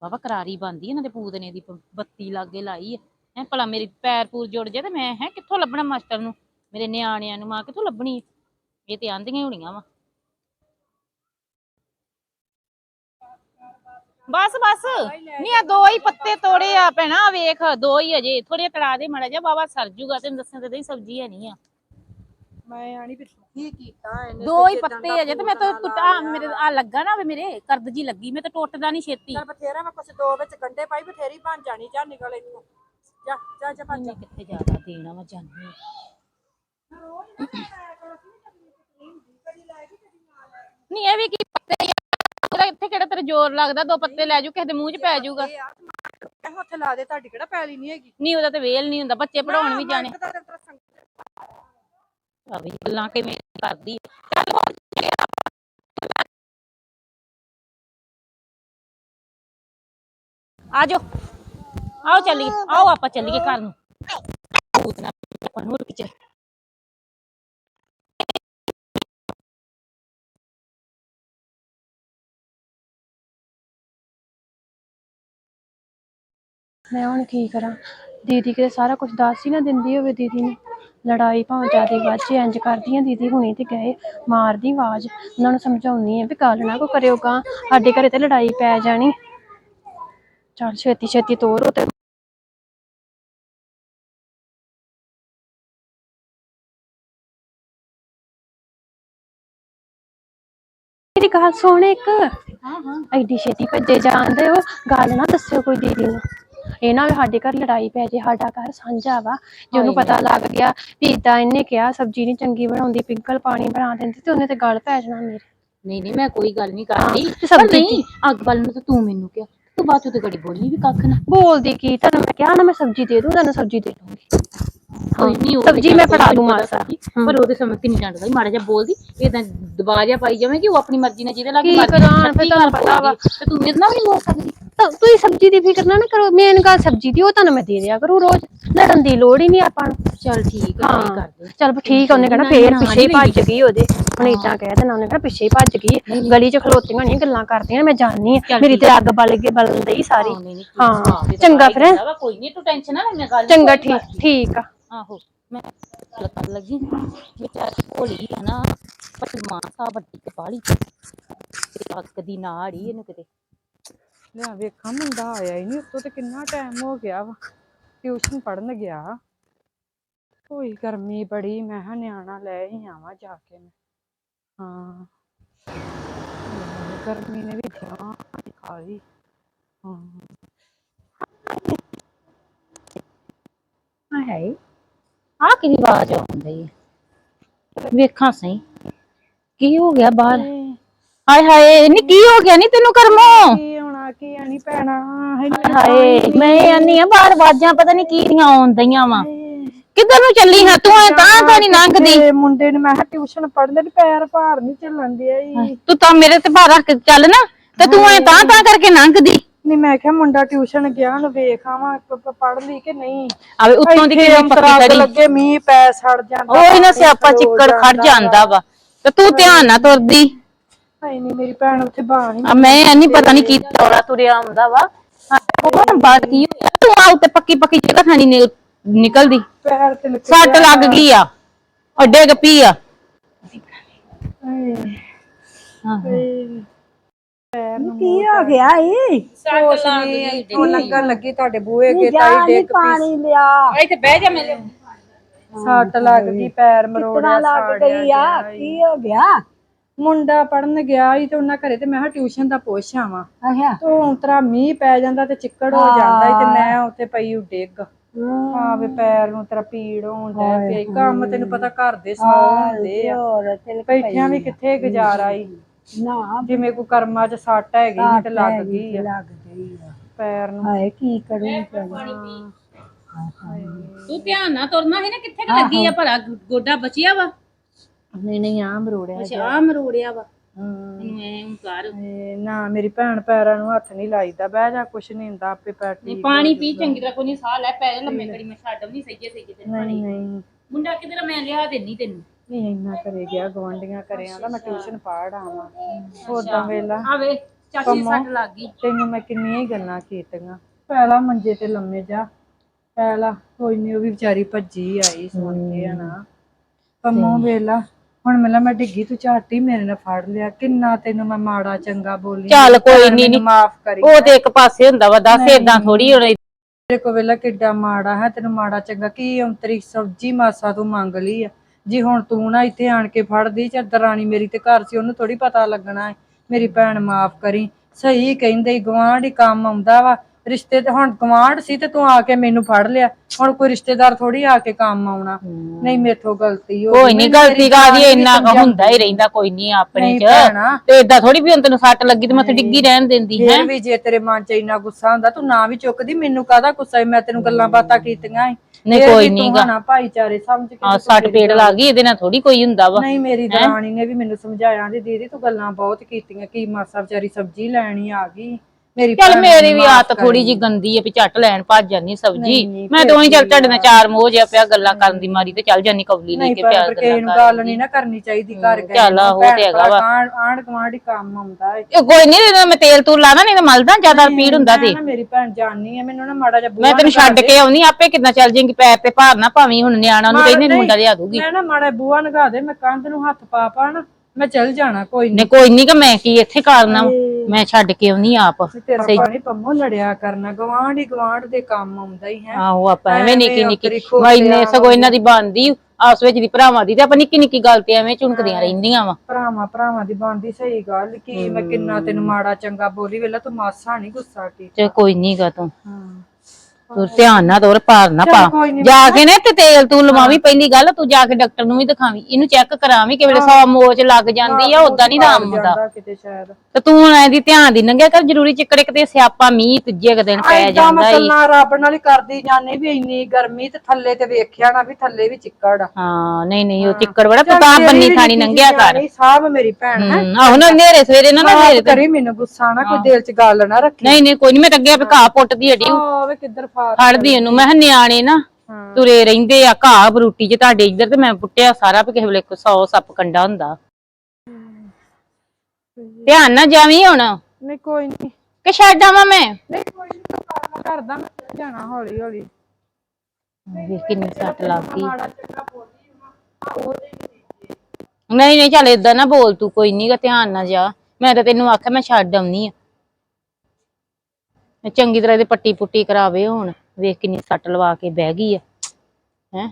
ਬਾਬਾ ਕਰਾਰੀ ਬੰਦੀ ਇਹਨਾਂ ਦੇ ਪੂਦਨੇ ਦੀ ਪ- ਬੱਤੀ ਲਾਗੇ ਲਾਈ ਹੈ ਹੈਂ, ਭਲਾ ਮੇਰੀ ਪੈਰ ਪੂਰ ਜੁੜ ਜੇ ਤੇ ਮੈਂ ਹੈ ਕਿੱਥੋਂ ਲੱਭਣਾ ਮਾਸਟਰ ਨੂੰ? ਮੇਰੇ ਨਿਆਣਿਆਂ ਨੂੰ ਮਾਂ ਕਿੱਥੋਂ ਲੱਭਣੀ ਇਹ ਤੇ ਆਂਦੀਆਂ ਹੀ ਹੋਣੀਆਂ ਵਾ। ਬਸ ਬਸ ਨਹੀਂ ਆ ਦੋ ਹੀ ਪੱਤੇ ਤੋੜੇ ਆ ਭੈਣਾ ਆਹ ਵੇਖ ਦੋ ਹੀ ਅਜੇ ਥੋੜੇ ਤੜਾ ਦੇ ਮੜਾ ਜਾ ਬਾਬਾ ਸਰ ਜੂਗਾ ਤੈਨੂੰ ਦੱਸਾਂ ਤੇ ਦਈ ਸਬਜ਼ੀ ਹੈ ਨਹੀਂ ਆ ਮੈਂ ਆਣੀ ਫਿਰ ਕੀ ਕੀਤਾ ਇਹਨੇ ਦੋ ਹੀ ਪੱਤੇ ਅਜੇ ਤੇ ਮੈਂ ਤਾਂ ਟੁੱਟਾ ਮੇਰੇ ਆ ਲੱਗਾ ਨਾ ਵੇ ਮੇਰੇ ਕਰਦ ਜੀ ਲੱਗੀ ਮੈਂ ਤਾਂ ਟੁੱਟਦਾ ਨਹੀਂ ਛੇਤੀ ਚੱਲ ਬਥੇਰਾ ਮੈਂ ਕੁਛ ਦੋ ਵਿੱਚ ਗੰਡੇ ਪਾਈ ਬਥੇਰੀ ਬਣ ਜਾਣੀ ਜਾ ਨਿਕਲ ਇੱਥੋਂ ਜਾ ਜਾ ਜਾ ਭੱਜ ਇਹਨੇ ਕਿੱਥੇ ਜ਼ਿਆਦਾ ਦੇਣਾ ਵਾ ਜਾਨੀ ਨਹੀਂ ਇਹ ਵੀ ਕੀ ਪੱਤੇ ਆ? ਉਹਦਾ ਇੱਥੇ ਕਿਹੜਾ ਤੇਰੇ ਜ਼ੋਰ ਲੱਗਦਾ ਦੋ ਪੱਤੇ ਲੈ ਜੂ ਕਿਸੇ ਦੇ ਮੂੰਹ 'ਚ ਪੈ ਜਾਊਗਾ। ਇਹ ਹੱਥ ਲਾ ਦੇ ਤੁਹਾਡੀ ਕਿਹੜਾ ਪੈਲੀ ਨਹੀਂ ਹੈਗੀ। ਨਹੀਂ ਉਹਦਾ ਤੇ ਵੇਲ ਨਹੀਂ ਹੁੰਦਾ ਬੱਚੇ ਪੜਾਉਣ ਵੀ ਜਾਣੇ। ਤੇਰਾ ਆ ਵੀ ਗੱਲਾਂ ਕਿਵੇਂ ਕਰਦੀ ਆ। ਚੱਲ ਆ ਜਾਓ। ਆਓ ਚੱਲੀਏ ਆਓ ਆਪਾਂ ਚੱਲੀਏ ਘਰ ਨੂੰ। ਆਪਾਂ ਨੂੰ ਰੁਕ ਮੈਂ ਹੁਣ ਕੀ ਕਰਾਂ? ਦੀਦੀ ਕਿਤੇ ਸਾਰਾ ਕੁਝ ਦੱਸ ਹੀ ਨਾ ਦਿੰਦੀ ਹੋਵੇ ਦੀਦੀ ਨੂੰ। ਲੜਾਈ ਭਾਵੇਂ ਜਿਆਦੀ ਵਾਜੇ ਇੰਜ ਕਰਦੀਆਂ ਦੀਦੀ ਹੁਣੀ ਤੇ ਗਏ ਮਾਰਦੀ ਆਵਾਜ਼। ਉਹਨਾਂ ਨੂੰ ਸਮਝਾਉਣੀ ਹੈ ਵੀ ਗੱਲ ਨਾ ਕੋ ਕਰਿਓਗਾ ਸਾਡੇ ਘਰੇ ਤੇ ਲੜਾਈ ਪੈ ਜਾਣੀ। ਚੱਲ ਛੇਤੀ ਛੇਤੀ ਤੋਰੋ ਤੇ। ਮੇਰੀ ਗੱਲ ਸੁਣ ਇੱਕ। ਹਾਂ ਹਾਂ। ਐਡੀ ਛੇਤੀ ਭੱਜੇ ਜਾਂਦੇ ਹੋ ਗੱਲ ਨਾ ਦੱਸਿਓ ਕੋਈ ਦੀਦੀ ਨੂੰ। ਇਹ ਨਾ ਵੀ ਸਾਡੇ ਘਰ ਲੜਾਈ ਪੈ ਜੇ ਸਾਡਾ ਘਰ ਸਾਂਝਾ ਵਾ। ਜੇ ਉਹਨੂੰ ਪਤਾ ਲੱਗ ਗਿਆ ਵੀ ਇਦਾਂ ਇਹਨੇ ਕਿਹਾ ਸਬਜ਼ੀ ਨਹੀਂ ਚੰਗੀ ਬਣਾਉਂਦੀ ਪਿੰਕਲ ਪਾਣੀ ਬਣਾ ਦਿੰਦੀ ਤੇ ਉਹਨੇ ਤੇ ਗੱਲ ਪੈ ਜਾਣਾ ਮੇਰੇ। ਨਹੀਂ ਨਹੀਂ ਮੈਂ ਕੋਈ ਗੱਲ ਨਹੀਂ ਕਰਦੀ ਤੇ ਪਰ ਸਬਜ਼ੀ ਨਹੀਂ ਅੱਗ ਵੱਲ ਨੂੰ ਤਾਂ ਤੂੰ ਮੈਨੂੰ ਕਿਹਾ। ਤੂੰ ਬਾਅਦ ਚੋਂ ਤੇ ਗੜੀ ਬੋਲੀ ਵੀ ਕੱਖ ਨਾ। ਬੋਲਦੀ ਕੀ? ਤੁਹਾਨੂੰ ਮੈਂ ਕਿਹਾ ਨਾ ਮੈਂ ਸਬਜ਼ੀ ਦੇ ਦੂੰ ਤੁਹਾਨੂੰ ਸਬਜ਼ੀ ਦੇ ਦੂੰਗੀ। ਕੋਈ ਨਹੀਂ ਸਬਜ਼ੀ ਮੈਂ ਫੜਾ ਦੂੰ ਮਾਸਾ। ਪਰ ਉਹਦੇ ਸਮਝ ਕਿੰਨੀ ਡੰਡਦਾ ਮਾੜਾ ਜਿਹਾ ਬੋਲਦੀ ਇਦਾਂ ਦਬਾ ਜਿਹਾ ਪਾਈ ਜਾਵੇਂ ਕਿ ਉਹ ਆਪਣੀ ਮਰਜ਼ੀ ਨਾਲ ਜਿਹਦੇ ਲਾਗੇ ਕੀ ਕਰਾਂ, ਫਿਰ ਸੱਚੀ ਤੁਹਾਨੂੰ ਗੱਲ ਪਤਾ ਵਾ। ਬੋਲਦੀ। ਤੇ ਤੂੰ ਮੇਰੇ ਨਾਲ ਵੀ ਨਹੀਂ ਬੋਲ ਸਕਦੀ। ਤਾਂ ਤੁਸੀਂ ਸਬਜ਼ੀ ਦੀ ਫਿਕਰ ਨਾ ਨਾ ਕਰੋ ਮੇਨ ਗੱਲ ਸਬਜ਼ੀ ਦੀ ਉਹ ਤੁਹਾਨੂੰ ਮੈਂ ਦੇ ਦਿਆ ਕਰੂੰ ਰੋਜ਼। ਲੜਨ ਦੀ ਲੋੜ ਹੀ ਨਹੀਂ ਆਪਾਂ ਨੂੰ। ਚੱਲ ਠੀਕ ਹੈ। ਇਹ ਕਰ ਦੇ ਚਲ ਠੀਕ ਆ, ਉਹਨੇ ਕਹਿਣਾ ਫੇਰ ਪਿੱਛੇ ਹੀ ਭੱਜ ਗਈ ਉਹਦੇ। ਹੁਣ ਇਦਾਂ ਕਹਿ ਦੇਣਾ ਉਹਨੇ ਕਹਿਣਾ ਪਿੱਛੇ ਹੀ ਭੱਜ ਗਈ। ਗਲੀ 'ਚ ਖਲੋਤੀਆਂ ਨਹੀਂ ਗੱਲਾਂ ਕਰਦੀਆਂ ਮੈਂ ਜਾਣੀ ਆ ਚੱਲ ਮੇਰੀ ਤੇ ਅੱਗ ਬਲ ਕੇ ਬਲਣ ਡਈ ਸਾਰੀ। ਹਾਂ, ਨਹੀਂ, ਨਹੀਂ, ਹਾਂ, ਸੁਭਾਅ ਦੇ ਤਾਂ ਚੰਗਾ ਭਾਈ ਫਿਰ। ਹੁੰਦਾ ਵਾ, ਕੋਈ ਨਹੀਂ ਤੂੰ ਟੈਨਸ਼ਨ ਨਾ ਲੈ ਮੈਂ ਗੱਲ ਚੰਗਾ ਕੋਈ ਠੀਕ ਠੀਕ ਆ। ਆਹੋ ਮੈਂ ਗੱਲ ਕਰਨ ਲੱਗੀ ਵਿਚਾਰ ਭੋਲੀ ਆ ਨਾ ਪਰ ਮਾਂ ਸਾ ਵੱਡੀ ਕਪਾਲੀ ਤੇ ਅੱਗ ਦੀ ਨਾੜੀ ਇਹਨੂੰ ਕਿਤੇ ਲੈ ਵੇਖਾਂ ਮੁੰਡਾ ਆਇਆ ਹੀ ਨਹੀਂ ਉੱਤੋਂ ਤੇ ਕਿੰਨਾ ਟਾਈਮ ਹੋ ਗਿਆ ਵਾ ਟਿਊਸ਼ਨ ਪੜਨ ਗਿਆ। ਹੋਈ ਗਰਮੀ ਬੜੀ ਮੈਂ ਕਿਹਾ ਨਿਆਣਾ ਲੈ ਹੀ ਆਵਾਂ ਜਾ ਕੇ ਮੈਂ। ਹਾਂ। ਗਰਮੀ ਨੇ ਵੀ ਜਾਨ ਖਾ ਲਈ। ਹਾਂ। ਹੈ ਆ ਕਿਹਦੀ ਆਵਾਜ਼ ਆਉਂਦੀ ਹੈ ਵੇਖਾਂ ਸਹੀ। ਕੀ ਹੋ ਗਿਆ ਬਾਹਰ? ਹਾਏ ਹਾਏ ਨੀ ਕੀ ਹੋ ਗਿਆ? ਨੀ ਤੈਨੂੰ ਕਰਮੋ? ਕੀ ਹੋਣਾ ਕੀ ਆਣੀ ਪੈਣਾ ਹਾਏ ਮੈਂ ਆਨੀ ਆ ਬਾਹਰ ਆਵਾਜ਼ਾਂ ਪਤਾ ਨਹੀਂ ਕੀ ਦੀਆਂ ਆਉਂਦੀਆਂ ਵਾ। ਕਿੱਧਰ ਨੂੰ ਚੱਲੀ ਹਾਂ ਤੂੰ? ਐ ਤਾਂ ਤਾਂ ਨਹੀਂ ਲੰਘਦੀ। ਤੇ ਮੁੰਡੇ ਨੇ ਮੈਂ ਕਿਹਾ ਟਿਊਸ਼ਨ ਪੜ੍ਹਦੇ ਤੇ ਪੈਰ ਭਾਰ ਨਹੀਂ ਚੱਲਣ ਦਿਆ ਈ। ਤੂੰ ਤਾਂ ਮੇਰੇ ਤੇ ਭਾਰ ਰੱਖ ਕੇ ਚੱਲ ਨਾ। ਤੇ ਤੂੰ ਐ ਤਾਂ ਤਾਂ ਕਰਕੇ ਲੰਘਦੀ। ਨਹੀਂ ਮੈਂ ਕਿਹਾ ਮੁੰਡਾ ਟਿਊਸ਼ਨ ਗਿਆ ਨੂੰ ਵੇਖ ਆਵਾਂ ਪੜ੍ਹ ਲਈ ਕਿ ਨਹੀਂ। ਆਵੇ ਉੱਤੋਂ ਦੀ ਇੱਥੇ ਕਿਵੇਂ ਅੰਤਰ ਪੱਕੀ ਅੱਗ ਖੜੀ ਲੱਗੇ ਮੀਂਹ ਪੈ ਸੜ ਜਾਂਦਾ ਉਹ ਨਾ ਸਿਆਪਾ ਚਿੱਕੜ ਖੜ ਜਾਂਦਾ। ਵਾ। ਤੇ ਤੂੰ ਧਿਆਨ ਨਾਲ ਤੁਰਦੀ। ਹਾਏ ਨਹੀਂ ਮੇਰੀ ਭੈਣ ਉੱਥੇ ਬਾਹਰ ਨਹੀਂ ਆ ਮੈਂ ਨਹੀਂ ਪਤਾ ਨਹੀਂ ਕੀ ਤੋਰਾ ਤੁਰਿਆ ਆਉਂਦਾ ਵਾ। ਉਹ ਬਾਤ ਕੀ ਹੋਇਆ। ਤੂੰ ਆ ਉੱਤੇ ਪੱਕੀ ਪੱਕੀ ਜਗ੍ਹਾ ਥਾਣੀ ਨਿ- ਨਿਕਲਦੀ। ਪੈਰ ਤੇ ਲੱਗੇ ਸੱਟ ਲੱਗ ਗਈ ਆ ਉਹ ਡਿੱਗ ਪਈ ਆ। ਕੀ ਹੋ ਗਿਆ ਈ ਸੱਟ ਲੱਗ ਗਈ ਉਹ ਲੱਗਣ ਲੱਗੀ ਤੁਹਾਡੇ ਬੂਹੇ ਕੇ ਤਾਈ ਡਿੱਗ ਪਈ ਲਿਆ। ਇੱਥੇ ਬਹਿ ਜਾ ਮੇਰੇ ਸੱਟ ਲੱਗ ਗਈ ਪੈਰ ਮਰੋੜਿਆ ਲੱਗ ਗਈ ਆ? ਕੀ ਹੋ ਗਿਆ? ਮੁੰਡਾ ਪੜਨ ਗਿਆ ਸੀ ਤੇ ਉਹਨਾਂ ਘਰੇ ਤੇ ਮੈਂ ਕਿਹਾ ਟਿਊਸ਼ਨ ਦਾ ਪੁੱਛ ਆਵਾਂ। ਅੱਛਾ। ਤੇ ਹੁਣ ਤਰਾ ਮੀਂਹ ਪੈ ਜਾਂਦਾ ਤੇ ਚਿੱਕੜ ਹੋ ਜਾਂਦਾ ਸੀ ਤੇ ਮੈਂ ਉੱਥੇ ਪਈ ਉ ਡਿੱਗ। ਹਾਂ। ਵੇ ਪੈਰ ਨੂੰ ਤੇਰਾ ਪੀੜ ਹੋਣ ਈ। ਕੰਮ ਤੈਨੂੰ ਪਤਾ ਘਰ ਦੇ ਸੌ ਹੁੰਦੇ ਆ। ਹੋਰ ਬੈਠਿਆਂ ਵੀ ਕਿੱਥੇ ਗੁਜ਼ਾਰਾ ਈ। ਨਾ। ਜਿਵੇਂ ਕੋਈ ਕਰਮਾਂ 'ਚ ਸੱਟ ਹੈਗੀ ਸੀ ਤੇ ਲੱਗ ਗਈ ਆ। ਲੱਗ ਗਈ ਆ। ਪੈਰ ਨੂੰ। ਹਾਏ ਕੀ ਕਰੂੰ ਤੂੰ ਧਿਆਨ ਨਾਲ ਤੁਰਨਾ ਸੀ ਨਾ ਕਿੱਥੇ ਕੁ ਲੱਗੀ ਆ ਭਲਾ। ਗੋਡਾ ਬਚਿਆ ਵਾ। ਨਹੀਂ ਨਹੀਂ ਆ ਮਰੋੜਿਆ ਅੱਛਾ ਆ ਮਰੋੜਿਆ ਵਾ? ਮੈਨੂੰ ਐਂ ਕਰ ਇਹ ਨਾ ਮੇਰੀ ਭੈਣ ਪੈਰਾਂ ਨੂੰ ਹੱਥ ਨਹੀਂ ਲਾਈਦਾ ਬਹਿ ਜਾ ਕੁਛ ਨਹੀਂ ਹੁੰਦਾ ਆਪੇ ਪੈਰ ਠੀਕ ਪਾਣੀ ਪੀ ਚੰਗੀ ਤਰ੍ਹਾਂ ਕੋਈ ਨਹੀਂ ਸਾਹ ਲੈ ਪੈ ਲੰਮੇ ਕੜੀ ਮੈਂ ਛੱਡ ਨਹੀਂ ਸਹੀਏ ਸਹੀਏ ਤੇ ਨਹੀਂ ਨਹੀਂ। ਮੁੰਡਾ ਕਿਧਰ ਮੈਂ ਲਿਆ ਦੇਣੀ ਤੈਨੂੰ। ਨਹੀਂ ਇੰਨਾ ਕਰੇ ਗਿਆ ਗਵਾਂਢੀਆਂ ਕਰੇ ਆਂਦਾ ਮੈਂ ਟਿਊਸ਼ਨ ਪੜ੍ਹ ਆਵਾਂ। ਉਦਾਂ ਵੇਲਾ ਆਵੇ ਚਾਚੀ ਦੀ ਸੱਟ ਲੱਗ ਗਈ। ਤੈਨੂੰ ਮੈਂ ਕਿੰਨੀਆਂ ਹੀ ਗੱਲਾਂ ਕੀਤੀਆਂ। ਪਹਿਲਾ ਮੰਜੇ ਤੇ ਲੰਮੇ ਜਾ। ਪਹਿਲਾ ਕੋਈ ਨਹੀਂ ਉਹ ਵੀ ਵਿਚਾਰੀ ਭੱਜੀ ਆਈ ਸੁਣ ਕੇ ਆ ਨਾ। ਕੰਮੋਂ ਵੇਲਾ। ਹੁਣ ਮਿਲਾ ਮੈਂ ਡਿੱਗੀ ਤੂੰ ਝਾਟੀ ਮੇਰੇ ਨਾਲ ਫੜ ਲਿਆ। ਕਿੰਨਾ ਤੈਨੂੰ ਮੈਂ ਮਾੜਾ ਚੰਗਾ ਬੋਲੀ ਚੱਲ ਕੋਈ ਨੀ, ਨੀ। ਮਾਫ ਕਰੀ। ਉਹ ਤੇ ਇੱਕ ਪਾਸੇ ਹੁੰਦਾ ਵਾ ਦੱਸ ਏਦਾਂ ਥੋੜੀ ਹੁਣ ਤੇਰੇ ਕੋ ਵੇਲਾ ਕਿੱਡਾ ਮਾੜਾ ਹੈ ਤੈਨੂੰ ਮਾੜਾ ਚੰਗਾ। ਕੀ ਅੰਤਰੀ ਸਬਜੀ ਮਾਸਾ ਤੂੰ ਮੰਗ ਲਈ ਆ? ਜੀ ਹੁਣ ਤੂੰ ਨਾ ਇੱਥੇ ਆਣ ਕੇ ਫੜਦੀ ਚੱਲ ਦਰਾਣੀ ਮੇਰੀ ਤੇ ਘਰ ਸੀ ਉਹਨੂੰ ਥੋੜੀ ਪਤਾ ਲੱਗਣਾ ਹੈ ਮੇਰੀ ਭੈਣ ਮਾਫ ਕਰੀ। ਸਹੀ ਕਹਿੰਦੇ ਗਵਾਂਢ ਹੀ ਕੰਮ ਆਉਂਦਾ ਵਾ। ਰਿਸ਼ਤੇ ਤੇ ਹੁਣ ਗਵਾਂਢ ਸੀ ਤੇ ਤੂੰ ਆ ਕੇ ਮੈਨੂੰ ਫੜ ਲਿਆ। ਹੁਣ ਕੋਈ ਰਿਸ਼ਤੇਦਾਰ ਥੋੜੀ ਆ ਕੇ ਕੰਮ ਆਉਣਾ। ਨਹੀਂ ਮੇਥੋਂ ਗਲਤੀ ਹੋ ਕੋਈ। ਨਹੀਂ ਗਲਤੀ ਕਾਦੀ ਇੰਨਾ ਕੁ ਹੁੰਦਾ ਹੀ ਰਹਿੰਦਾ ਕੋਈ ਨਹੀਂ ਆਪਣੇ ਚ। ਭੈਣਾ। ਤੇ ਏਦਾਂ ਥੋੜੀ ਵੀ ਹੁਣ ਤੈਨੂੰ ਸੱਟ ਲੱਗੀ ਤੇ ਮੈਂ ਤੇ ਡਿੱਗੀ ਰਹਿਣ ਦਿੰਦੀ ਹੈ? ਫਿਰ ਵੀ ਜੇ ਤੇਰੇ ਮਨ 'ਚ ਇੰਨਾ ਗੁੱਸਾ ਹੁੰਦਾ ਤੂੰ ਨਾ ਵੀ ਚੁੱਕਦੀ ਮੈਨੂੰ ਕਾਹਦਾ ਗੁੱਸਾ ਹੈ ਮੈਂ ਤੈਨੂੰ ਗੱਲਾਂ ਬਾਤਾਂ ਕੀਤੀਆਂ ਨਹੀਂ, ਫਿਰ ਕੋਈ ਨੀ ਤੂੰ ਨਾ ਭਾਈਚਾਰੇ ਸਮਝ ਕੇ ਆ ਸੱਟ ਪੇੜ ਲੱਗ ਗਈ ਇਹਦੇ ਨਾਲ ਥੋੜੀ ਕੋਈ ਹੁੰਦਾ ਵਾ। ਨਹੀਂ ਮੇਰੀ ਦਰਾਣੀ ਨੇ ਵੀ ਮੈਨੂੰ ਸਮਝਾਇਆ ਦੀ ਦੀਦੀ ਤੂੰ ਗੱਲਾਂ ਬਹੁਤ ਕੀਤੀਆਂ ਕੀ ਮਾਸਾ ਵਿਚਾਰੀ ਸਬਜ਼ੀ ਲੈਣੀ ਆ ਗਈ। ਮੇਰੀ ਚੱਲ ਭੈਣ ਮੇਰੀ ਵੀ ਮਾਫ਼ ਆਦਤ ਥੋੜੀ ਜੀ ਗੰਦੀ ਆ ਵੀ ਝੱਟ ਲੈਣ ਭੱਜ ਜਾਨੀ ਸਬਜੀ। ਨਹੀਂ, ਮੈਂ ਉਹੀ ਚੱਲ ਤੁਹਾਡੇ ਨਾਲ ਚਾਰ ਮੋਹ ਜਿਹਾ ਪਿਆ ਗੱਲਾਂ ਕਰਨ ਦੀ ਮਾਰੀ ਤੇ ਚੱਲ ਜਾਨੀ ਕਬਲੀ ਲੈ ਨਹੀਂ ਕੇ ਪਰ ਪਿਆਰ ਪਰ ਕਿਸੇ ਨੂੰ ਗੱਲਾਂ ਗੱਲ ਨਹੀਂ ਨਾ ਕਰਨੀ ਚਾਹੀਦੀ ਘਰ ਗਏ ਚੱਲ ਆਹੋ ਤੇ ਹੈਗਾ ਵਾ। ਆਂਢ ਗੁਆਂਢ ਹੀ ਕੰਮ ਆਉਂਦਾ ਹੈ ਇਹ ਕੋਈ ਨਹੀਂ ਮੈਂ ਤੇਲ ਤੂਲ ਲਾਦਾ ਨਹੀਂ ਤਾਂ ਮਲਦਾ ਜ਼ਿਆਦਾ ਪੀੜ ਹੁੰਦਾ ਤੇ। ਨਾ ਮੇਰੀ ਭੈਣ ਜਾਣਨੀ ਹੈ ਮੈਨੂੰ ਨਾ ਮਾੜਾ ਜਿਹਾ ਮੈਂ ਬੂਹਾ ਤੈਨੂੰ ਛੱਡ ਕੇ ਆਉਣੀ ਆਪੇ ਕਿੱਦਾਂ ਚੱਲ ਜਾਏਗੀ ਪੈਰ ਤੇ ਭਾਰ ਨਾ ਭਾਵੇਂ ਹੁਣ ਨਿਆਣਾ ਨੂੰ ਕਹਿੰਦੇ ਮੁੰਡਾ ਲਿਆ ਦੂਗੀ ਮੈਂ ਨਾ ਮਾੜਾ ਜਿਹਾ ਬੂਹਾ ਨਗਾ ਦੇ ਮੈਂ ਕੰਧ ਨੂੰ ਹੱਥ ਪਾ ਪਾ ਨਾ। ਮੈਂ ਚੱਲ ਜਾਣਾ ਕੋਈ ਨਹੀਂ ਨੇ। ਕੋਈ ਨਹੀਂ ਕਿ ਮੈਂ ਕੀ ਇੱਥੇ ਕਰਨਾ ਵਾ। ਮੈਂ ਛੱਡ ਕੇ ਆਉਣੀ ਆਪ ਤੇਰਾ ਪਾਣੀ ਪੰਮੋ ਲੜਿਆ ਕਰਨਾ ਗਵਾਂਢ ਹੀ ਗਵਾਂਢ ਦੇ ਕੰਮ ਆਉਂਦਾ ਹੀ ਹੈ। ਆਹੋ ਆਪਾਂ ਐਵੇਂ ਨਿੱਕੀ ਨਿੱਕੀ ਮੈਂ ਇੰਨੇ ਸਗੋਂ ਇਹਨਾਂ ਦੀ ਬਣਦੀ ਆਪਸ ਵਿੱਚ ਦੀ ਭਰਾਵਾਂ ਦੀ ਤੇ ਆਪਾਂ ਨਿੱਕੀ ਨਿੱਕੀ ਗੱਲ ਤੇ ਐਵੇਂ ਝੁਣਕਦੀਆਂ ਰਹਿੰਦੀਆਂ ਵਾ। ਭਰਾਵਾਂ ਭਰਾਵਾਂ ਦੀ ਬਣਦੀ ਸਹੀ ਗੱਲ ਕੀ ਮੈਂ ਕਿੰਨਾ ਤੈਨੂੰ ਮਾੜਾ ਚੰਗਾ ਬੋਲੀ ਵੇਲਾ ਤੂੰ ਮਾਸਾ ਨਹੀਂ ਗੁੱਸਾ ਕੀ ਤੇ ਕੋਈ ਤੂੰ। ਹਾਂ। ਤੂੰ ਧਿਆਨ ਨਾਲ ਤੋਰ ਭਾਰ ਨਾ ਪਾ। ਨੀ, ਜਾ ਕੇ ਨੇ ਤੇ ਤੇਲ ਤੂੰ ਲਵਾਵੀਂ ਪਹਿਲੀ ਗੱਲ ਤੂੰ ਜਾ ਕੇ ਡਾਕਟਰ ਨੂੰ ਵੀ ਦਿਖਾਵੀਂ। ਇਹਨੂੰ ਚੈੱਕ ਕਰਾਵੀਂ ਕਿ ਵੇਲੇ ਸੌ ਮੋਚ ਲੱਗ ਜਾਂਦੀ ਆ ਉਦਾਂ ਨਹੀਂ ਆਰਾਮ ਹੁੰਦਾ। ਤੇ ਤੂੰ ਹੁਣ ਐਦੀ ਧਿਆਨ ਦੀ ਨੰਗਿਆ ਕਰ ਜ਼ਰੂਰੀ ਚਿੱਕੜੇ ਕਿਤੇ ਸਿਆਪਾ ਮੀਂਹ ਤੀਜੇ ਕੁ ਦਿਨ ਪੈ ਜਾਂਦਾ ਈ। ਮਸਲਨਾ ਰੱਬ ਨਾਲ ਹੀ ਕਰਦੀ ਜਾਂਦੀ ਵੀ ਇੰਨੀ ਗਰਮੀ ਤੇ ਥੱਲੇ ਤੇ ਵੇਖਿਆ ਨਾ ਵੀ ਥੱਲੇ ਵੀ ਚਿੱਕੜ ਆ। ਹਾਂ ਨਹੀਂ ਨਹੀਂ ਉਹ ਚਿੱਕੜ ਬੜਾ ਤੂੰ ਤਾਂ ਬੰਨੀ ਥਾਣੀ ਨੰਗਿਆ ਕਰ। ਸਾਬ ਮੇਰੀ ਭੈਣ ਹੈ। ਆਹੋ ਨਾ ਨੇਰੇ ਸਵੇਰੇ ਨਾ ਨਾ ਨੇਰੇ ਤੇ ਕਰੀ ਮੈਨੂੰ ਗੁੱਸਾ ਨਾ ਕੋਈ ਦਿਲ 'ਚ ਗੱਲ ਨਾ ਰੱਖੀ। ਨਹੀਂ ਨਹੀਂ ਕੋਈ ਨਹੀਂ ਮੈਂ ਤਾਂ ਅੱਗੇ ਵੀ ਘਾਹ ਪੁੱਟਦੀ ਹਟੀ ਆਵੇ ਕਿੱਧਰ ਫਾਰ ਫੜਦੀ ਇਹਨੂੰ। ਮੈਂ ਕਿਹਾ ਨਿਆਣੇ ਨਾ ਤੁਰੇ ਰਹਿੰਦੇ ਆ ਘਾਹ ਬਰੂਟੀ ਚ ਤੁਹਾਡੇ ਇੱਧਰ ਤੇ ਮੈਂ ਪੁੱਟਿਆ ਸਾਰਾ ਵੀ ਕਿਸੇ ਵੇਲੇ 100 ਸੱਪ ਕੰਡਾ ਹੁੰਦਾ। ਧਿਆਨ ਨਾਲ ਜਾਵੀਂ ਹੁਣ। ਨਹੀਂ ਕੋਈ ਨਹੀਂ। ਕਿ ਛੱਡ ਆਵਾਂ ਮੈਂ? ਨਹੀਂ ਕੋਈ ਨਹੀਂ ਕਰਦਾ ਮੈਂ ਚੱਲ ਜਾਣਾ ਹੌਲੀ ਹੌਲੀ ਵੇਖ ਕਿੰਨੀ ਸੱਟ ਲੱਗਦੀ ਮਾੜਾ ਚੰਗਾ ਬੋਲੀ ਨਹੀਂ ਨਹੀਂ ਚੱਲ ਏਦਾਂ ਨਾ ਬੋਲ ਤੂੰ ਕੋਈ ਨਹੀਂ ਗਾ ਧਿਆਨ ਨਾਲ ਜਾ। ਮੈਂ ਤਾਂ ਤੈਨੂੰ ਆਖਿਆ ਮੈਂ ਛੱਡ ਆਉਣੀ ਆ। ਚੰਗੀ ਤਰ੍ਹਾਂ ਇਹਦੇ ਪੱਟੀ ਪੁੱਟੀ ਕਰਾਵੇ ਹੁਣ। ਵੇਖ ਕਿੰਨੀ ਸੱਟ ਲਵਾ ਕੇ ਬਹਿ ਗਈ ਆ। ਹੈ?